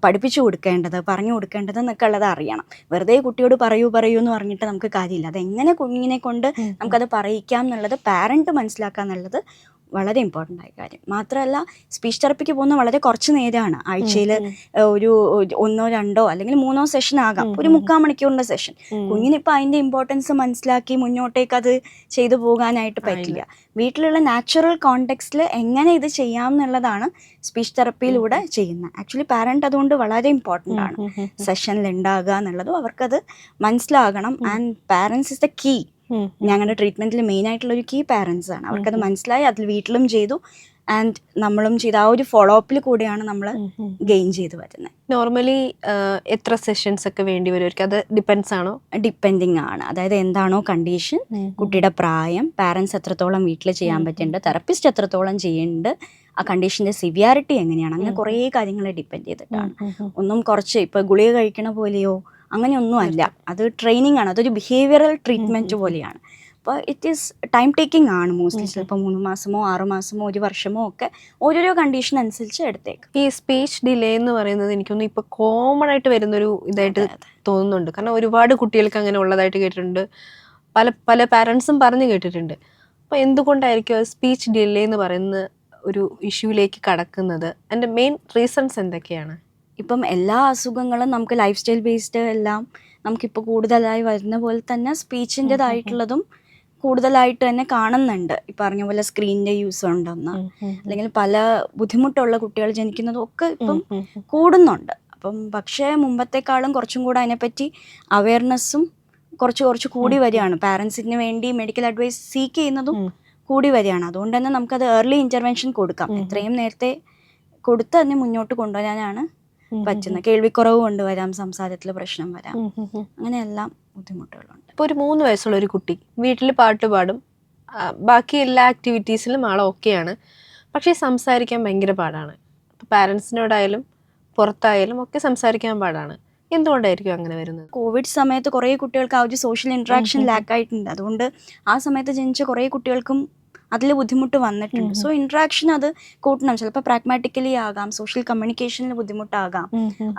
പഠിപ്പിച്ചു കൊടുക്കേണ്ടത് പറഞ്ഞു കൊടുക്കേണ്ടത് എന്നൊക്കെ ഉള്ളത് അറിയണം. വെറുതെ കുട്ടിയോട് പറയൂ പറയൂ എന്ന് പറഞ്ഞിട്ട് നമുക്ക് കാര്യമില്ല. അത് എങ്ങനെ കുഞ്ഞിനെ കൊണ്ട് നമുക്കത് പറയിക്കാം എന്നുള്ളത് പാരന്റ് മനസ്സിലാക്കുക എന്നുള്ളത് വളരെ ഇമ്പോർട്ടന്റ് ആയ കാര്യം. മാത്രമല്ല സ്പീച്ച് തെറപ്പിക്ക് പോകുന്ന വളരെ കുറച്ച് നേരമാണ്. ആഴ്ചയിൽ ഒരു ഒന്നോ രണ്ടോ അല്ലെങ്കിൽ മൂന്നോ സെഷൻ ആകാം. ഒരു. മുക്കാൽ മണിക്കൂറിന്റെ സെഷൻ കുഞ്ഞിനിപ്പോൾ അതിന്റെ ഇമ്പോർട്ടൻസ് മനസ്സിലാക്കി മുന്നോട്ടേക്ക് അത് ചെയ്തു പോകാനായിട്ട് പറ്റില്ല. വീട്ടിലുള്ള നാച്ചുറൽ കോണ്ടെക്സ്റ്റിൽ എങ്ങനെ ഇത് ചെയ്യാം എന്നുള്ളതാണ് സ്പീച്ച് തെറപ്പിയിലൂടെ ചെയ്യുന്നത്. ആക്ച്വലി പാരന്റ് അതുകൊണ്ട് വളരെ ഇമ്പോർട്ടന്റ് ആണ്. സെഷനിൽ ഉണ്ടാകുക എന്നുള്ളതും അവർക്കത് മനസ്സിലാകണം. And parents is the key ഞങ്ങളുടെ ട്രീറ്റ്മെന്റിൽ മെയിൻ ആയിട്ടുള്ള ഒരു കീ പാരന്റ്സ് ആണ്. അവർക്കത് മനസ്സിലായി അതിൽ വീട്ടിലും ചെയ്തു. ആൻഡ് നമ്മളും ചെയ്ത. ആ ഒരു ഫോളോ അപ്പിൽ കൂടെയാണ് നമ്മൾ ഗെയിൻ ചെയ്ത് വരുന്നത് നോർമലി എത്ര സെഷൻസ് ഒക്കെ വേണ്ടി വരും അത് ഡിപ്പെൻസ് ആണോ? ഡിപ്പെൻഡിങ് ആണ്. അതായത് എന്താണോ കണ്ടീഷൻ കുട്ടിയുടെ പ്രായം പാരൻസ് എത്രത്തോളം വീട്ടിൽ ചെയ്യാൻ. പറ്റുന്നുണ്ട് തെറപ്പിസ്റ്റ് എത്രത്തോളം ചെയ്യുന്നുണ്ട് ആ കണ്ടീഷന്റെ സിവിയാരിറ്റി എങ്ങനെയാണ് അങ്ങനെ കുറേ കാര്യങ്ങളെ ഡിപ്പെൻഡ് ചെയ്തിട്ടാണ്. ഒന്നും കുറച്ച് ഇപ്പോൾ ഗുളിക കഴിക്കണ പോലെയോ അങ്ങനെയൊന്നും അല്ല. അത്. ട്രെയിനിങ് ആണ്. അതൊരു ബിഹേവിയറൽ ട്രീറ്റ്മെന്റ് പോലെയാണ്. അപ്പോൾ ഇറ്റ് ഈസ് ടൈം ടേക്കിംഗ് ആണ് മോസ്റ്റ്ലി. ചിലപ്പോൾ മൂന്ന് മാസമോ ആറ് മാസമോ ഒരു വർഷമോ ഒക്കെ ഓരോരോ കണ്ടീഷൻ അനുസരിച്ച് എടുത്തേക്കും. ഈ സ്പീച്ച് ഡിലേ എന്ന് പറയുന്നത് എനിക്കൊന്നും ഇപ്പോൾ കോമൺ ആയിട്ട് വരുന്നൊരു ഇതായിട്ട്. തോന്നുന്നുണ്ട്. കാരണം ഒരുപാട് കുട്ടികൾക്ക് അങ്ങനെ ഉള്ളതായിട്ട് കേട്ടിട്ടുണ്ട്. പല പല പാരൻസും പറഞ്ഞു കേട്ടിട്ടുണ്ട്. അപ്പോൾ എന്തുകൊണ്ടായിരിക്കും സ്പീച്ച് ഡിലേ എന്ന് പറയുന്ന ഒരു ഇഷ്യൂയിലേക്ക് കടക്കുന്നത്? അതിന്റെ മെയിൻ റീസൺസ് എന്തൊക്കെയാണ്? ഇപ്പം എല്ലാ അസുഖങ്ങളും നമുക്ക് ലൈഫ് സ്റ്റൈൽ ബേസ്ഡ് എല്ലാം നമുക്കിപ്പോൾ കൂടുതലായി വരുന്ന പോലെ തന്നെ സ്പീച്ചിന്റെതായിട്ടുള്ളതും കൂടുതലായിട്ട് തന്നെ കാണുന്നുണ്ട്. ഈ പറഞ്ഞ പോലെ സ്ക്രീനിന്റെ യൂസ് ഉണ്ടെന്ന്. അല്ലെങ്കിൽ പല ബുദ്ധിമുട്ടുള്ള കുട്ടികൾ ജനിക്കുന്നതും ഒക്കെ ഇപ്പം കൂടുന്നുണ്ട്. അപ്പം പക്ഷേ മുമ്പത്തെക്കാളും കുറച്ചും കൂടെ അതിനെപ്പറ്റി അവയർനെസ്സും കുറച്ച് കുറച്ച് കൂടി. വരികയാണ്. പാരൻസിന് വേണ്ടി മെഡിക്കൽ അഡ്വൈസ് സീക്ക് ചെയ്യുന്നതും കൂടി വരികയാണ്. അതുകൊണ്ട് തന്നെ നമുക്കത് ഏർലി ഇന്റർവെൻഷൻ കൊടുക്കാം. എത്രയും നേരത്തെ കൊടുത്ത് തന്നെ മുന്നോട്ട് കൊണ്ടുവരാനാണ് പറ്റുന്നത് കേൾവിക്കുറവ് കൊണ്ടുവരാം സംസാരത്തിൽ പ്രശ്നം വരാം. അങ്ങനെയെല്ലാം ബുദ്ധിമുട്ടുകളുണ്ട്. ഇപ്പോൾ ഒരു മൂന്ന് വയസ്സുള്ള ഒരു കുട്ടി വീട്ടിൽ പാട്ട് പാടും. ബാക്കി എല്ലാ ആക്ടിവിറ്റീസിലും ആൾ ഓക്കെയാണ് പക്ഷേ സംസാരിക്കാൻ ഭയങ്കര പാടാണ്. പാരൻസിനോടായാലും പുറത്തായാലും ഒക്കെ സംസാരിക്കാൻ പാടാണ്. എന്തുകൊണ്ടായിരിക്കും അങ്ങനെ വരുന്നത്? കോവിഡ് സമയത്ത് കുറേ കുട്ടികൾക്ക് ആ ഒരു സോഷ്യൽ ഇൻട്രാക്ഷൻ ഉം, ഉം, ഉം. ലാക്ക് ആയിട്ടുണ്ട്. അതുകൊണ്ട് ആ സമയത്ത് ജനിച്ച കുറേ കുട്ടികൾക്കും അതിൽ ബുദ്ധിമുട്ട് വന്നിട്ടുണ്ട്. സോ ഇൻട്രാക്ഷൻ അത് കൂട്ടണം. ചിലപ്പോൾ പ്രാഗ്മാറ്റിക്കലി ആകാം സോഷ്യൽ കമ്മ്യൂണിക്കേഷനിൽ ബുദ്ധിമുട്ടാകാം.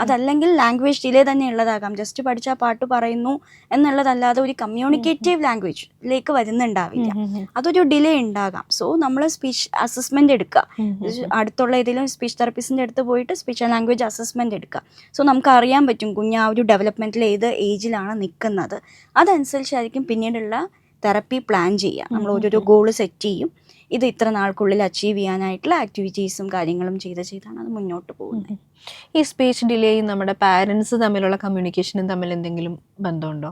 അതല്ലെങ്കിൽ ലാംഗ്വേജ് ഡിലേ തന്നെ ഉള്ളതാകാം. ജസ്റ്റ് പഠിച്ചാൽ പാട്ട് പറയുന്നു എന്നുള്ളതല്ലാതെ ഒരു കമ്മ്യൂണിക്കേറ്റീവ് ലാംഗ്വേജിലേക്ക് വരുന്നുണ്ടാവില്ല. അതൊരു ഡിലേ ഉണ്ടാകാം. സോ നമ്മൾ സ്പീച്ച് അസസ്മെന്റ് എടുക്കുക അടുത്തുള്ള ഏതെങ്കിലും സ്പീച്ച് തെറപ്പിസ്റ്റിന്റെ അടുത്ത് പോയിട്ട് സ്പീച്ച് ആൻഡ് ലാംഗ്വേജ് അസസ്മെന്റ് എടുക്കുക സോ നമുക്ക് അറിയാൻ പറ്റും കുഞ്ഞ് ആ ഒരു ഡെവലപ്മെന്റിൽ ഏത് ഏജിലാണ് നിൽക്കുന്നത് അതനുസരിച്ചായിരിക്കും പിന്നീടുള്ള തെറപ്പി പ്ലാൻ ചെയ്യുക നമ്മൾ ഓരോരോ. ഗോൾ സെറ്റ് ചെയ്യും. ഇത് ഇത്ര നാൾക്കുള്ളിൽ അച്ചീവ് ചെയ്യാനായിട്ടുള്ള ആക്ടിവിറ്റീസും കാര്യങ്ങളും ചെയ്ത് ചെയ്താണ് അത് മുന്നോട്ട് പോകുന്നത്. ഈ സ്പീച്ച് ഡിലേയും നമ്മുടെ പാരൻസ് തമ്മിലുള്ള കമ്മ്യൂണിക്കേഷനും തമ്മിൽ എന്തെങ്കിലും ബന്ധമുണ്ടോ?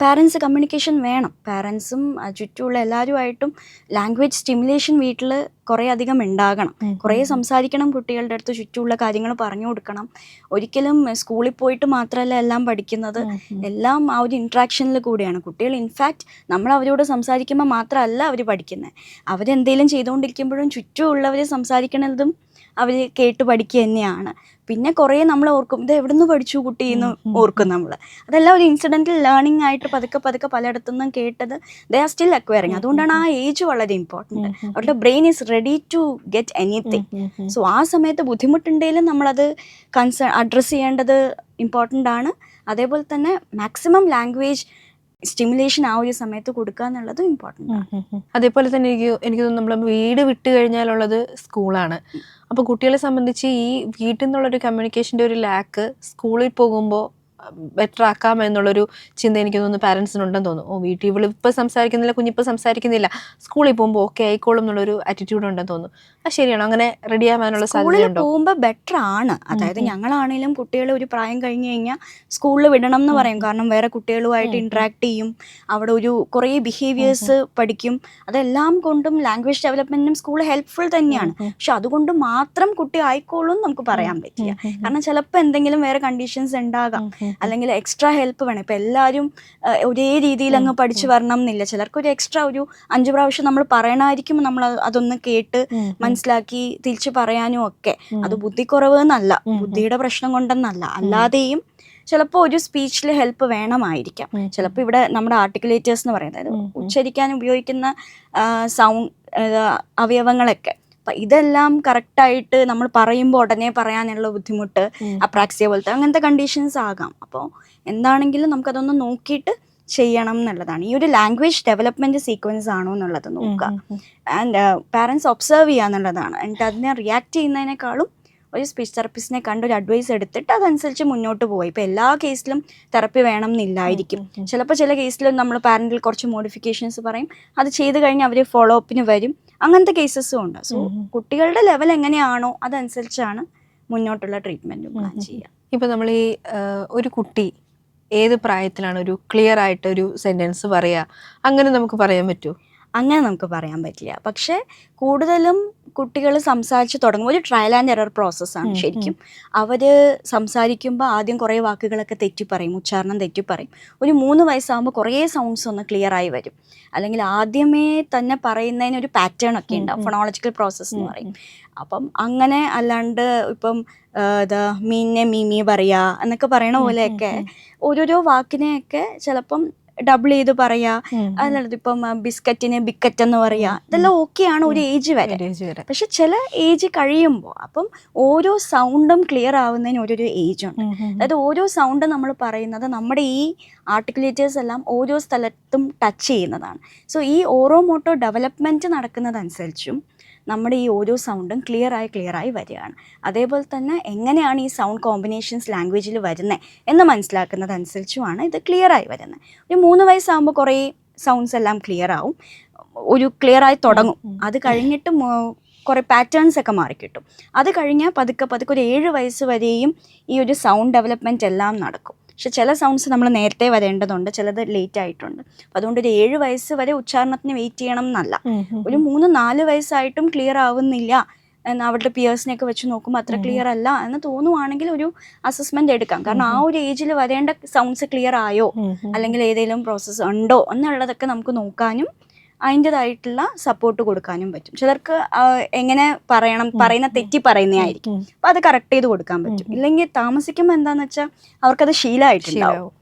പാരൻസ് കമ്മ്യൂണിക്കേഷൻ വേണം. പാരൻസും ചുറ്റുമുള്ള എല്ലാവരുമായിട്ടും ലാംഗ്വേജ് സ്റ്റിമുലേഷൻ വീട്ടിൽ കുറേ അധികം ഉണ്ടാകണം. കുറേ സംസാരിക്കണം കുട്ടികളുടെ അടുത്ത് ചുറ്റുമുള്ള കാര്യങ്ങൾ പറഞ്ഞു കൊടുക്കണം. ഒരിക്കലും സ്കൂളിൽ പോയിട്ട് മാത്രമല്ല എല്ലാം പഠിക്കുന്നത്. എല്ലാം ആ ഒരു ഇൻട്രാക്ഷനിൽ കൂടിയാണ്. കുട്ടികൾ ഇൻഫാക്റ്റ് നമ്മൾ അവരോട് സംസാരിക്കുമ്പോൾ മാത്രമല്ല അവർ പഠിക്കുന്നത്. അവരെന്തെങ്കിലും ചെയ്തുകൊണ്ടിരിക്കുമ്പോഴും ചുറ്റുമുള്ളവർ സംസാരിക്കണതും അവർ കേട്ട് പഠിക്കുക തന്നെയാണ്. പിന്നെ കുറേ നമ്മൾ ഓർക്കും ഇത് എവിടെ നിന്ന് പഠിച്ചു കുട്ടി? എന്ന് ഓർക്കും നമ്മൾ അതെല്ലാം ഒരു ഇൻസിഡന്റൽ ലേണിംഗ് ആയിട്ട് പതുക്കെ പതുക്കെ പലയിടത്തു നിന്നും കേട്ടത് ദേ ആർ സ്റ്റിൽ അക്വയറിങ് അതുകൊണ്ടാണ് ആ ഏജ് വളരെ ഇമ്പോർട്ടന്റ് അവരുടെ brain is ready to get anything so ആ സമയത്ത് ബുദ്ധിമുട്ടുണ്ടെങ്കിലും നമ്മളത് കൺസേൺ അഡ്രസ്സ് ചെയ്യേണ്ടത് ഇമ്പോർട്ടന്റ് ആണ്. അതേപോലെ തന്നെ മാക്സിമം ലാംഗ്വേജ് സ്റ്റിമുലേഷൻ ആ ഒരു സമയത്ത് കൊടുക്കുക എന്നുള്ളതും ഇമ്പോർട്ടന്റ് ആണ്. അതേപോലെ തന്നെ എനിക്ക് എനിക്ക് തോന്നുന്നു നമ്മൾ വീട് വിട്ട് കഴിഞ്ഞാലുള്ളത് സ്കൂളാണ് അപ്പോൾ കുട്ടികളെ സംബന്ധിച്ച് ഈ വീട്ടിൽ നിന്നുള്ളൊരു കമ്മ്യൂണിക്കേഷന്റെ ഒരു ലാക്ക് സ്കൂളിൽ പോകുമ്പോൾ ബെറ്റർ ആക്കാം എന്നുള്ളൊരു ചിന്ത എനിക്ക് തോന്നുന്നു പാരൻസിനുണ്ടെന്ന് തോന്നുന്നു. ഓ വീട്ടിൽ ഇവൾ ഇപ്പം സംസാരിക്കുന്നില്ല കുഞ്ഞിപ്പോൾ സംസാരിക്കുന്നില്ല. സ്കൂളിൽ പോകുമ്പോൾ ഓക്കെ ആയിക്കോളും എന്നുള്ളൊരു ആറ്റിറ്റ്യൂഡ് ഉണ്ടെന്ന് തോന്നുന്നു. അത് ശരിയാണോ. അങ്ങനെ റെഡി ആവാനുള്ള സ്കൂളിൽ പോകുമ്പോൾ ബെറ്റർ ആണ്. അതായത് ഞങ്ങളാണെങ്കിലും കുട്ടികളെ ഒരു പ്രായം കഴിഞ്ഞ് കഴിഞ്ഞാൽ സ്കൂളിൽ വിടണം എന്ന് പറയും. കാരണം വേറെ കുട്ടികളുമായിട്ട് ഇൻട്രാക്ട് ഇന്ററാക്ട് ചെയ്യും. അവിടെ ഒരു കുറേ ബിഹേവിയേഴ്സ് പഠിക്കും. അതെല്ലാം കൊണ്ടും ലാംഗ്വേജ് ഡെവലപ്മെന്റിനും സ്കൂൾ ഹെൽപ്ഫുൾ തന്നെയാണ്. പക്ഷെ അതുകൊണ്ട് മാത്രം കുട്ടി ആയിക്കോളും നമുക്ക് പറയാൻ പറ്റില്ല. കാരണം ചിലപ്പോൾ എന്തെങ്കിലും വേറെ കണ്ടീഷൻസ് ഉണ്ടാകാം. അല്ലെങ്കിൽ എക്സ്ട്രാ ഹെൽപ്പ് വേണം. ഇപ്പം എല്ലാവരും ഒരേ രീതിയിൽ അങ്ങ് പഠിച്ചു വരണം എന്നില്ല. ചിലർക്ക് ഒരു എക്സ്ട്രാ ഒരു അഞ്ച് പ്രാവശ്യം നമ്മൾ പറയണമായിരിക്കും നമ്മൾ അത് അതൊന്ന് കേട്ട് മനസ്സിലാക്കി തിരിച്ചു പറയാനും ഒക്കെ. അത് ബുദ്ധിക്കുറവ് എന്നല്ല. ബുദ്ധിയുടെ പ്രശ്നം കൊണ്ടെന്നല്ല. അല്ലാതെയും ചിലപ്പോൾ ഒരു സ്പീച്ചിൽ ഹെൽപ്പ് വേണമായിരിക്കാം. ചിലപ്പോൾ ഇവിടെ നമ്മുടെ ആർട്ടിക്കുലേറ്റേഴ്സ് എന്ന് പറയുന്നത്. ഉച്ചരിക്കാൻ ഉപയോഗിക്കുന്ന സൗണ്ട് അവയവങ്ങളൊക്കെ. അപ്പം ഇതെല്ലാം കറക്റ്റായിട്ട് നമ്മൾ പറയുമ്പോൾ ഉടനെ പറയാനുള്ള ബുദ്ധിമുട്ട് അപ്രാക്സിയ പോലത്തെ അങ്ങനത്തെ കണ്ടീഷൻസ് ആകാം. അപ്പോൾ എന്താണെങ്കിലും നമുക്കതൊന്ന് നോക്കിയിട്ട് ചെയ്യണം എന്നുള്ളതാണ്. ഈ ഒരു ലാംഗ്വേജ് ഡെവലപ്മെന്റ് സീക്വൻസ് ആണോ എന്നുള്ളത് നോക്കുക. ആൻഡ് പാരൻസ് ഒബ്സർവ് ചെയ്യുക എന്നുള്ളതാണ്. എന്നിട്ട് അതിനെ റിയാക്ട് ചെയ്യുന്നതിനേക്കാളും ഒരു സ്പീച്ച് തെറപ്പിസ്റ്റിനെ കണ്ട് ഒരു അഡ്വൈസ് എടുത്തിട്ട് അതനുസരിച്ച് മുന്നോട്ട് പോയി ഇപ്പോൾ എല്ലാ കേസിലും തെറപ്പി വേണം എന്നില്ലായിരിക്കും ചിലപ്പോൾ ചില കേസിലും നമ്മൾ പാരന്റിൽ കുറച്ച് മോഡിഫിക്കേഷൻസ് പറയും. അത് ചെയ്ത് കഴിഞ്ഞാൽ അവർ ഫോളോ അപ്പിന് വരും അങ്ങനത്തെ കേസസും ഉണ്ട്. സോ. കുട്ടികളുടെ ലെവൽ എങ്ങനെയാണോ അതനുസരിച്ചാണ് മുന്നോട്ടുള്ള ട്രീറ്റ്മെന്റ് പ്ലാൻ. ചെയ്യുക ഇപ്പോൾ നമ്മൾ ഈ ഒരു കുട്ടി ഏത് പ്രായത്തിലാണ് ഒരു ക്ലിയർ ആയിട്ട് ഒരു സെന്റൻസ് പറയുക അങ്ങനെ നമുക്ക് പറയാൻ പറ്റുമോ അങ്ങനെ നമുക്ക് പറയാൻ പറ്റില്ല. പക്ഷേ കൂടുതലും കുട്ടികൾ സംസാരിച്ച് തുടങ്ങുമ്പോൾ ഒരു ട്രയൽ ആൻഡ് എറർ പ്രോസസ്സാണ്. ശരിക്കും. അവർ സംസാരിക്കുമ്പോൾ ആദ്യം കുറേ വാക്കുകളൊക്കെ തെറ്റി പറയും ഉച്ചാരണം തെറ്റി പറയും. ഒരു മൂന്ന് വയസ്സാകുമ്പോൾ കുറേ സൗണ്ട്സ് ഒന്ന് ക്ലിയർ ആയി വരും. അല്ലെങ്കിൽ ആദ്യമേ തന്നെ പറയുന്നതിന് ഒരു പാറ്റേൺ ഒക്കെ ഉണ്ടാവും. ഫോണോളജിക്കൽ പ്രോസസ്സ് എന്ന് പറയും. അപ്പം അങ്ങനെ അല്ലാണ്ട് ഇപ്പം ഇത് മീനിനെ മീമി പറയാ എന്നൊക്കെ പറയണ പോലെയൊക്കെ ഓരോരോ വാക്കിനെയൊക്കെ ചിലപ്പം ഡബിൾ ചെയ്ത് പറയാ. അല്ലാണ്ട് ഇപ്പം ബിസ്ക്കറ്റിന് ബിക്കറ്റ് എന്ന് പറയാ. ഇതെല്ലാം ഓക്കെയാണ് ഒരു ഏജ് വരെ. പക്ഷെ ചില ഏജ് കഴിയുമ്പോൾ അപ്പം ഓരോ സൗണ്ടും ക്ലിയർ ആവുന്നതിന് ഓരോരോ ഏജ് ഉണ്ട്. അതായത് ഓരോ സൗണ്ടും നമ്മൾ പറയുന്നത് നമ്മുടെ ഈ ആർട്ടിക്കുലേറ്റേഴ്സ് എല്ലാം ഓരോ സ്ഥലത്തും ടച്ച് ചെയ്യുന്നതാണ്. സോ ഈ ഓരോ മോട്ടോ ഡെവലപ്മെന്റ് നടക്കുന്നതനുസരിച്ചും നമ്മുടെ ഈ ഓരോ സൗണ്ടും ക്ലിയറായി ക്ലിയറായി വരികയാണ്. അതേപോലെ തന്നെ എങ്ങനെയാണ് ഈ സൗണ്ട് കോമ്പിനേഷൻസ് ലാംഗ്വേജിൽ വരുന്നത് എന്ന് മനസ്സിലാക്കുന്നതനുസരിച്ചുമാണ് ഇത് ക്ലിയറായി വരുന്നത്. ഒരു മൂന്ന് വയസ്സാകുമ്പോൾ കുറേ സൗണ്ട്സ് എല്ലാം ക്ലിയർ ആവും. ഒരു ക്ലിയറായി തുടങ്ങും. അത് കഴിഞ്ഞിട്ട് കുറേ പാറ്റേൺസ് ഒക്കെ മാറിക്കിട്ടും അത് കഴിഞ്ഞാൽ പതുക്കെ പതുക്കെ ഒരു ഏഴ് വയസ്സ് വരെയും ഈ ഒരു സൗണ്ട് ഡെവലപ്മെന്റ് എല്ലാം നടക്കും. പക്ഷെ ചില സൗണ്ട്സ് നമ്മൾ നേരത്തെ വരേണ്ടതുണ്ട് ചിലത് ലേറ്റ് ആയിട്ടുണ്ട്. അപ്പം അതുകൊണ്ട് ഒരു ഏഴ് വയസ്സ് വരെ ഉച്ചാരണത്തിന് വെയിറ്റ് ചെയ്യണം എന്നല്ല. ഒരു മൂന്ന് നാല് വയസ്സായിട്ടും ക്ലിയർ ആവുന്നില്ല എന്ന് അവരുടെ പിയേഴ്സിനെയൊക്കെ വെച്ച് നോക്കുമ്പോൾ അത്ര ക്ലിയർ അല്ല എന്ന് തോന്നുവാണെങ്കിൽ ഒരു അസസ്മെന്റ് എടുക്കാം. കാരണം ആ ഒരു ഏജിൽ വരേണ്ട സൗണ്ട്സ് ക്ലിയർ ആയോ? അല്ലെങ്കിൽ ഏതെങ്കിലും പ്രോസസ്സ് ഉണ്ടോ? എന്നുള്ളതൊക്കെ നമുക്ക് നോക്കാനും അതിന്റെതായിട്ടുള്ള സപ്പോർട്ട് കൊടുക്കാനും പറ്റും. ചിലർക്ക് എങ്ങനെ പറയണം പറയുന്ന തെറ്റി പറയുന്നതായിരിക്കും. അപ്പൊ അത് കറക്റ്റ് ചെയ്ത് കൊടുക്കാൻ പറ്റും. ഇല്ലെങ്കിൽ താമസിക്കുമ്പോൾ എന്താന്ന് വെച്ചാൽ അവർക്കത് ശീലമായിട്ടുണ്ടാവും.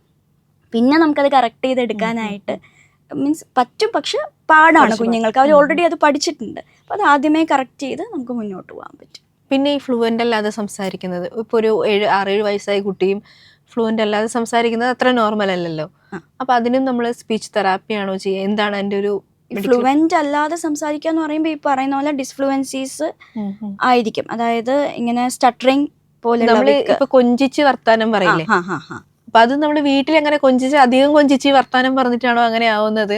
പിന്നെ നമുക്കത് കറക്റ്റ് ചെയ്തെടുക്കാനായിട്ട് മീൻസ് പറ്റും പക്ഷെ പാടാണ് കുഞ്ഞുങ്ങൾക്ക്. അവർ ഓൾറെഡി അത് പഠിച്ചിട്ടുണ്ട്. അപ്പോൾ അത് ആദ്യമേ കറക്റ്റ് ചെയ്ത് നമുക്ക് മുന്നോട്ട് പോകാൻ പറ്റും. പിന്നെ ഈ ഫ്ലുവന്റ് അല്ലാതെ സംസാരിക്കുന്നത്. ഇപ്പോൾ ഒരു ഏഴ് ആറേഴ് വയസ്സായ കുട്ടിയും ഫ്ലുവന്റ് അല്ലാതെ സംസാരിക്കുന്നത് അത്ര നോർമൽ അല്ലല്ലോ. അപ്പോൾ അതിനും നമ്മൾ സ്പീച്ച് തെറാപ്പിയാണോ ചെയ്യുക? എന്താണ് എന്റെ ഒരു ഫ്ലുവന്റ് അല്ലാതെ സംസാരിക്കുക എന്ന് പറയുമ്പോൾ ഈ പറയുന്ന പോലെ ഡിസ്ഫ്ലുവൻസീസ്. ആയിരിക്കും. അതായത് ഇങ്ങനെ സ്റ്റട്ടറിങ് പോലെ ഇപ്പൊ കൊഞ്ചിച്ച് വർത്താനം പറയില്ലേ? അപ്പൊ അത് നമ്മൾ വീട്ടിൽ അങ്ങനെ കൊഞ്ചിച്ച് അധികം കൊഞ്ചിച്ച് വർത്താനം പറഞ്ഞിട്ടാണോ അങ്ങനെ ആവുന്നത്?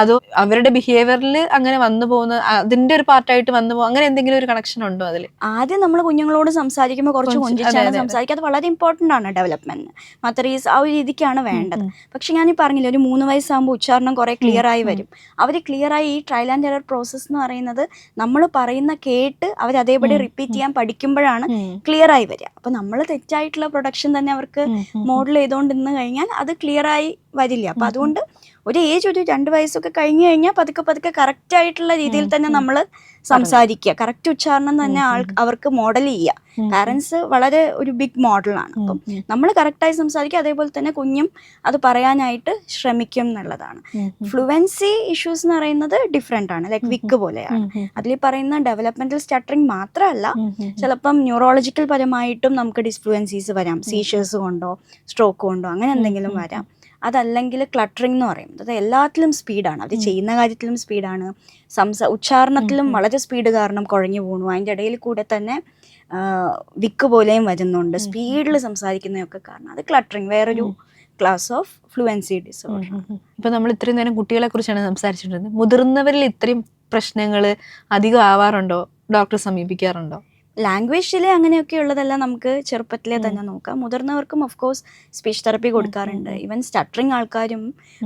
അതോ അവരുടെ ബിഹേവിയറിൽ അങ്ങനെ വന്നു പോകുന്ന അതിന്റെ ഒരു പാർട്ടായിട്ട് വന്നു പോകും അങ്ങനെ എന്തെങ്കിലും ഒരു കണക്ഷൻ ഉണ്ടോ അതിൽ ആദ്യം നമ്മൾ കുഞ്ഞുങ്ങളോട് സംസാരിക്കുമ്പോൾ കുറച്ച് കൊഞ്ചിച്ചാണ്. സംസാരിക്കുക അത് വളരെ ഇമ്പോർട്ടന്റ് ആണ് ഡെവലപ്മെന്റിന് മത്തറീസ് ആ ഒരു രീതിക്കാണ് വേണ്ടത്. പക്ഷെ ഞാൻ ഈ പറഞ്ഞില്ല ഒരു മൂന്ന് വയസ്സാകുമ്പോൾ ഉച്ചാരണം കുറെ ക്ലിയർ ആയി വരും. അവർ ക്ലിയർ ആയി ഈ ട്രയൽ ആൻഡ് എറർ പ്രോസസ്സ് എന്ന് പറയുന്നത് നമ്മൾ പറയുന്ന കേട്ട് അവർ അതേപടി റിപ്പീറ്റ് ചെയ്യാൻ പഠിക്കുമ്പോഴാണ് ക്ലിയർ ആയി വരിക. അപ്പൊ നമ്മൾ തെറ്റായിട്ടുള്ള പ്രൊഡക്ഷൻ തന്നെ അവർക്ക് മോഡൽ ചെയ്തുകൊണ്ടിരുന്ന് കഴിഞ്ഞാൽ അത് ക്ലിയറായി വരില്ല അപ്പൊ. അതുകൊണ്ട് ഒരു ഏജ് ഒരു രണ്ട് വയസ്സൊക്കെ കഴിഞ്ഞു കഴിഞ്ഞാൽ പതുക്കെ പതുക്കെ കറക്റ്റ് ആയിട്ടുള്ള രീതിയിൽ തന്നെ നമ്മൾ സംസാരിക്കുക. കറക്റ്റ് ഉച്ചാരണം തന്നെ ആൾ അവർക്ക് മോഡൽ ചെയ്യുക. പാരൻസ് വളരെ ഒരു ബിഗ് മോഡലാണ് അപ്പം നമ്മൾ കറക്റ്റായി സംസാരിക്കുക അതേപോലെ തന്നെ കുഞ്ഞും അത് പറയാനായിട്ട് ശ്രമിക്കും എന്നുള്ളതാണ്. ഫ്ലുവൻസി ഇഷ്യൂസ് എന്ന് പറയുന്നത് ഡിഫറെന്റ് ആണ്. ലൈക്ക് വിക്ക് പോലെയാണ്. അതിൽ പറയുന്ന ഡെവലപ്മെന്റൽ സ്റ്റട്ടറിങ് മാത്രമല്ല ചിലപ്പം ന്യൂറോളജിക്കൽ പരമായിട്ടും നമുക്ക് ഡിസ്ഫ്ലുവൻസീസ് വരാം. സീഷേഴ്സ് കൊണ്ടോ സ്ട്രോക്ക് കൊണ്ടോ അങ്ങനെ എന്തെങ്കിലും വരാം. അതല്ലെങ്കിൽ ക്ലട്ടറിംഗ് എന്ന് പറയും. അത് എല്ലാത്തിലും സ്പീഡാണ് അവർ ചെയ്യുന്ന കാര്യത്തിലും സ്പീഡാണ് സംസ ഉച്ചാരണത്തിലും. വളരെ സ്പീഡ് കാരണം കുഴഞ്ഞു പോണു. അതിന്റെ ഇടയിൽ കൂടെ തന്നെ വിക്ക് പോലെയും വരുന്നുണ്ട്. സ്പീഡിൽ സംസാരിക്കുന്നതൊക്കെ കാരണം. അത് ക്ലട്ടറിങ് വേറൊരു. ക്ലാസ് ഓഫ് ഫ്ലുവൻസി ഡിസോർഡർ ഇപ്പൊ നമ്മൾ ഇത്രയും നേരം കുട്ടികളെ കുറിച്ചാണ് സംസാരിച്ചിട്ടുള്ളത് മുതിർന്നവരിൽ ഇത്രയും പ്രശ്നങ്ങൾ അധികം ആവാറുണ്ടോ? ഡോക്ടറെ സമീപിക്കാറുണ്ടോ? ലാംഗ്വേജ് ഡിലേ അങ്ങനെയൊക്കെ ഉള്ളതെല്ലാം നമുക്ക് ചെറുപ്പത്തിലെ. തന്നെ നോക്കാം മുതിർന്നവർക്കും ഓഫ് കോഴ്സ് സ്പീച്ച് തെറപ്പി കൊടുക്കാറുണ്ട്. ഈവൻ സ്റ്റട്ടറിങ് ആൾക്കാരും.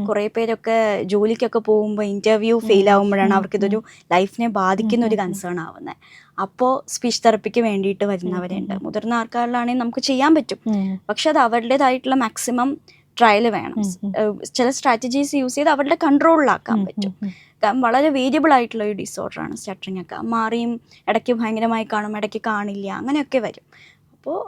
കുറേ പേരൊക്കെ ജോലിക്കൊക്കെ പോകുമ്പോൾ ഇന്റർവ്യൂ ഫെയിൽ ആകുമ്പോഴാണ്. അവർക്ക് ഇതൊരു ലൈഫിനെ ബാധിക്കുന്ന ഒരു. കൺസേൺ ആവുന്നത് അപ്പോൾ സ്പീച്ച് തെറപ്പിക്ക് വേണ്ടിയിട്ട് വരുന്നവരുണ്ട്. മുതിർന്ന ആൾക്കാരിലാണെങ്കിൽ നമുക്ക് ചെയ്യാൻ പറ്റും പക്ഷെ അത് അവരുടേതായിട്ടുള്ള മാക്സിമം ട്രയൽ വേണം ചില സ്ട്രാറ്റജീസ് യൂസ് ചെയ്ത് അവരുടെ കൺട്രോളിലാക്കാൻ പറ്റും വളരെ വേരിയബിൾ ആയിട്ടുള്ള ഒരു ഡിസോർഡറാണ് സ്റ്റട്ടറിങ് ഒക്കെ. മാറിയും ഇടയ്ക്ക് ഭയങ്കരമായി കാണും ഇടയ്ക്ക് കാണില്ല അങ്ങനെയൊക്കെ വരും. അപ്പോൾ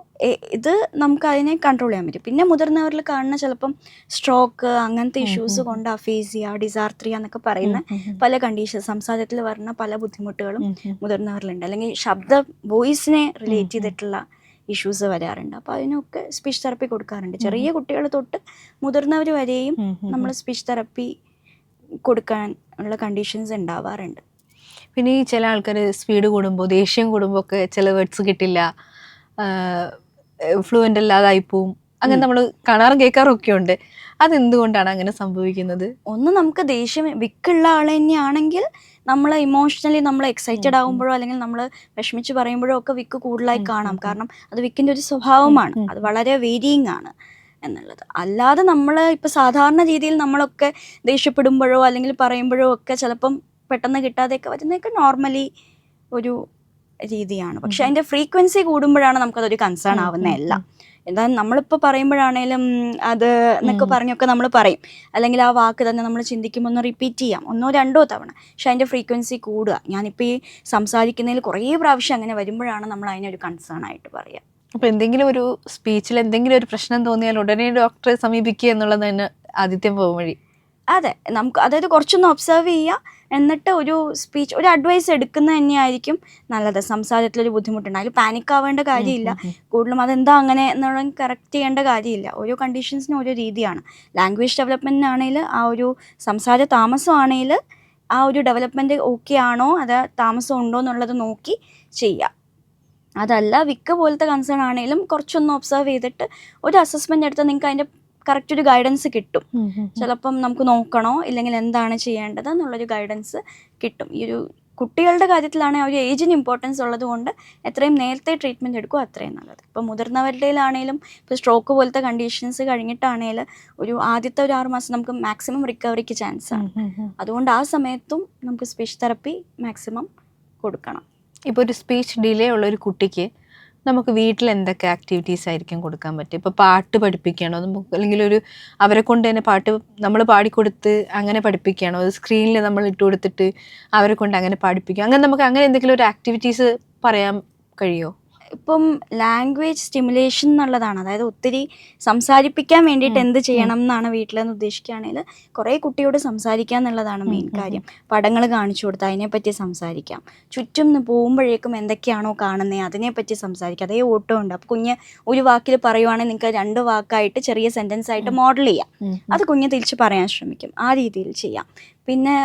ഇത് നമുക്ക് അതിനെ കൺട്രോൾ ചെയ്യാൻ പറ്റും. പിന്നെ മുതിർന്നവരിൽ കാണുന്ന ചിലപ്പം സ്ട്രോക്ക് അങ്ങനത്തെ ഇഷ്യൂസ്. കൊണ്ട് അഫേസിയ ഡിസാർത്രിയ എന്നൊക്കെ പറയുന്ന പല കണ്ടീഷൻ സംസാരത്തിൽ വരുന്ന പല ബുദ്ധിമുട്ടുകളും മുതിർന്നവരിലുണ്ട്. അല്ലെങ്കിൽ ശബ്ദ വോയിസിനെ റിലേറ്റ്. ചെയ്തിട്ടുള്ള ഇഷ്യൂസ് വരാറുണ്ട്. അപ്പോൾ അതിനൊക്കെ സ്പീച്ച് തെറപ്പി കൊടുക്കാറുണ്ട്. ചെറിയ കുട്ടികൾ തൊട്ട് മുതിർന്നവർ വരെയും നമ്മൾ സ്പീച്ച് തെറപ്പി കൊടുക്കാൻ ഉള്ള കണ്ടീഷൻസ് ഉണ്ടാവാറുണ്ട് പിന്നെ ഈ ചില ആൾക്കാർ സ്പീഡ് കൂടുമ്പോൾ ദേഷ്യം കൂടുമ്പോൾ ഒക്കെ ചില വേർഡ്സ് കിട്ടില്ല. ഫ്ലുവന്റ് അല്ലാതായി പോവും. അങ്ങനെ നമ്മൾ കാണാറും കേൾക്കാറും ഒക്കെ ഉണ്ട്. അതെന്തുകൊണ്ടാണ് അങ്ങനെ സംഭവിക്കുന്നത്? ഒന്ന് നമുക്ക് ദേഷ്യം വിക്കുള്ള ആൾ തന്നെയാണെങ്കിൽ നമ്മൾ ഇമോഷണലി നമ്മൾ എക്സൈറ്റഡ്. ആകുമ്പോഴോ അല്ലെങ്കിൽ നമ്മൾ വിഷമിച്ച് പറയുമ്പോഴോ ഒക്കെ വിക്ക് കൂടുതലായി കാണാം. കാരണം അത് വിക്കിന്റെ ഒരു സ്വഭാവമാണ്. അത് വളരെ വേരിയിങ് ആണ്. എന്നുള്ളത്. അല്ലാതെ നമ്മൾ ഇപ്പോൾ സാധാരണ രീതിയിൽ നമ്മളൊക്കെ ദേഷ്യപ്പെടുമ്പോഴോ അല്ലെങ്കിൽ പറയുമ്പോഴോ ഒക്കെ ചിലപ്പം പെട്ടെന്ന് കിട്ടാതെയൊക്കെ വരുന്നതൊക്കെ നോർമലി ഒരു രീതിയാണ്. പക്ഷെ അതിന്റെ അതിന്റെ ഫ്രീക്വൻസി കൂടുമ്പോഴാണ് നമുക്കതൊരു കൺസേൺ ആവുന്നതല്ല എന്തായാലും എന്താ നമ്മളിപ്പോൾ പറയുമ്പോഴാണേലും അത് എന്നൊക്കെ. പറഞ്ഞൊക്കെ നമ്മൾ പറയും. അല്ലെങ്കിൽ ആ വാക്ക് തന്നെ നമ്മൾ ചിന്തിക്കുമ്പോൾ ഒന്ന് റിപ്പീറ്റ് ചെയ്യാം. ഒന്നോ രണ്ടോ തവണ. പക്ഷെ അതിന്റെ ഫ്രീക്വൻസി കൂടുക. ഞാനിപ്പോൾ ഈ സംസാരിക്കുന്നതിൽ കുറേ പ്രാവശ്യം അങ്ങനെ വരുമ്പോഴാണ് നമ്മൾ അതിനൊരു കൺസേൺ ആയിട്ട് പറയുക അപ്പൊ എന്തെങ്കിലും ഒരു സ്പീച്ചിൽ എന്തെങ്കിലും ഒരു പ്രശ്നം തോന്നിയാൽ ഉടനെ ഡോക്ടറെ സമീപിക്കുക എന്നുള്ളത് തന്നെ ആദ്യത്തെ പോകുവഴി അതെ നമുക്ക് അതായത് കുറച്ചൊന്ന് ഒബ്സർവ് ചെയ്യുക എന്നിട്ട് ഒരു സ്പീച്ച് ഒരു അഡ്വൈസ് എടുക്കുന്നത് തന്നെയായിരിക്കും നല്ലത്. സംസാരത്തിലൊരു ബുദ്ധിമുട്ടുണ്ട്. അതിൽ പാനിക് ആവേണ്ട കാര്യമില്ല. കൂടുതലും അതെന്താ അങ്ങനെ എന്നുള്ള കറക്റ്റ് ചെയ്യേണ്ട കാര്യമില്ല. ഓരോ കണ്ടീഷൻസിനും ഓരോ രീതിയാണ്. ലാംഗ്വേജ് ഡെവലപ്മെന്റിനാണെങ്കിൽ ആ ഒരു സംസാര താമസമാണെങ്കിൽ ആ ഒരു ഡെവലപ്മെന്റ് ഓക്കെ ആണോ? അത് താമസം ഉണ്ടോ എന്നുള്ളത് നോക്കി ചെയ്യുക അതല്ല വിക്ക് പോലത്തെ കൺസേൺ ആണെങ്കിലും കുറച്ചൊന്ന് ഒബ്സർവ് ചെയ്തിട്ട് ഒരു അസസ്മെന്റ് എടുത്താൽ നിങ്ങൾക്ക് അതിന്റെ കറക്റ്റ് ഒരു ഗൈഡൻസ് കിട്ടും. ചിലപ്പം നമുക്ക് നോക്കണോ ഇല്ലെങ്കിൽ എന്താണ് ചെയ്യേണ്ടത് എന്നുള്ളൊരു ഗൈഡൻസ് കിട്ടും. ഈ ഒരു കുട്ടികളുടെ കാര്യത്തിലാണെങ്കിൽ ഒരു ഏജിന് ഇമ്പോർട്ടൻസ് ഉള്ളത് കൊണ്ട് എത്രയും നേരത്തെ ട്രീറ്റ്മെന്റ് എടുക്കും അത്രയും നല്ലത്. ഇപ്പോൾ മുതിർന്നവരുടെയിലാണെങ്കിലും ഇപ്പോൾ സ്ട്രോക്ക് പോലത്തെ കണ്ടീഷൻസ് കഴിഞ്ഞിട്ടാണെങ്കിൽ ഒരു ആദ്യത്തെ ഒരു ആറുമാസം നമുക്ക് മാക്സിമം റിക്കവറിക്ക് ചാൻസ് ആണ്. അതുകൊണ്ട് ആ സമയത്തും നമുക്ക് സ്പീച്ച് തെറപ്പി മാക്സിമം കൊടുക്കണം. ഇപ്പോൾ ഒരു സ്പീച്ച് ഡിലേ ഉള്ള ഒരു കുട്ടിക്ക് നമുക്ക് വീട്ടിൽ എന്തൊക്കെ ആക്ടിവിറ്റീസ് ആയിരിക്കും കൊടുക്കാൻ പറ്റും ഇപ്പോൾ പാട്ട് പഠിപ്പിക്കണോ? നമുക്ക് അല്ലെങ്കിൽ ഒരു അവരെ കൊണ്ട് തന്നെ പാട്ട് നമ്മൾ പാടിക്കൊടുത്ത് അങ്ങനെ പഠിപ്പിക്കുകയാണോ അത് സ്ക്രീനിൽ നമ്മൾ ഇട്ട് കൊടുത്തിട്ട് അവരെ കൊണ്ട് അങ്ങനെ പാടിപ്പിക്കുക അങ്ങനെ നമുക്ക് അങ്ങനെ എന്തെങ്കിലും ഒരു ആക്ടിവിറ്റീസ് പറയാൻ കഴിയുമോ ഇപ്പം ലാംഗ്വേജ് സ്റ്റിമുലേഷൻ എന്നുള്ളതാണ്. അതായത് ഒത്തിരി സംസാരിപ്പിക്കാൻ വേണ്ടിയിട്ട് എന്ത് ചെയ്യണം എന്നാണ് വീട്ടിലെന്ന് ഉദ്ദേശിക്കുകയാണെങ്കിൽ കുറേ കുട്ടിയോട് സംസാരിക്കുക എന്നുള്ളതാണ് മെയിൻ കാര്യം. പടങ്ങൾ കാണിച്ചു കൊടുത്ത് അതിനെപ്പറ്റി സംസാരിക്കാം. ചുറ്റും നിന്ന് പോകുമ്പോഴേക്കും എന്തൊക്കെയാണോ കാണുന്നത് അതിനെപ്പറ്റി സംസാരിക്കുക അതേ ഓട്ടം ഉണ്ട്. അപ്പോൾ കുഞ്ഞ് ഒരു വാക്കിൽ പറയുവാണെങ്കിൽ നിങ്ങൾക്ക് രണ്ട് വാക്കായിട്ട് ചെറിയ സെന്റൻസ് ആയിട്ട് മോഡൽ ചെയ്യാം. അത് കുഞ്ഞ് തിരിച്ച് പറയാൻ ശ്രമിക്കും. ആ രീതിയിൽ ചെയ്യാം. പിന്നെ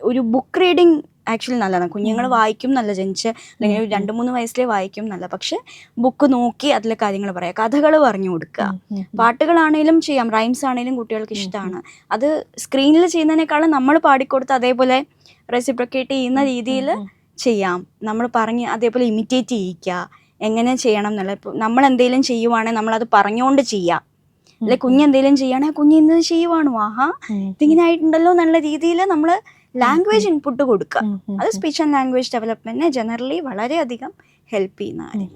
ഒരു ബുക്ക് റീഡിങ് ആക്ച്വലി നല്ലതാണ്. കുഞ്ഞുങ്ങൾ വായിക്കും നല്ല ജനിച്ച് അല്ലെങ്കിൽ രണ്ട് മൂന്ന് വയസ്സിലേ വായിക്കും നല്ല. പക്ഷെ ബുക്ക് നോക്കി അതിലെ കാര്യങ്ങൾ പറയാം. കഥകൾ പറഞ്ഞു കൊടുക്കുക പാട്ടുകളാണേലും ചെയ്യാം. റൈംസ് ആണേലും കുട്ടികൾക്ക് ഇഷ്ടമാണ് അത് സ്ക്രീനിൽ ചെയ്യുന്നതിനേക്കാളും നമ്മൾ പാടിക്കൊടുത്ത് അതേപോലെ റെസിപ്രിക്കേറ്റ് ചെയ്യുന്ന രീതിയിൽ ചെയ്യാം. നമ്മൾ പറഞ്ഞ് അതേപോലെ ഇമിറ്റേറ്റ് ചെയ്യിക്കുക എങ്ങനെ ചെയ്യണം എന്നുള്ള ഇപ്പോൾ നമ്മൾ എന്തെങ്കിലും ചെയ്യുവാണെങ്കിൽ നമ്മളത് പറഞ്ഞുകൊണ്ട് ചെയ്യാം. അല്ലെ കുഞ്ഞെന്തെങ്കിലും ചെയ്യുകയാണെങ്കിൽ കുഞ്ഞ് ഇന്നത് ചെയ്യുവാണോ. ആഹാ ഇതിങ്ങനെ ആയിട്ടുണ്ടല്ലോ എന്നുള്ള രീതിയിൽ നമ്മൾ ലാംഗ്വേജ് ഇൻപുട്ട് കൊടുക്കുക. അത് സ്പീച്ച് ആൻഡ് ലാംഗ്വേജ് ഡെവലപ്മെന്റിനെ ജനറലി വളരെയധികം ഹെൽപ്പ് ചെയ്യുന്ന കാര്യം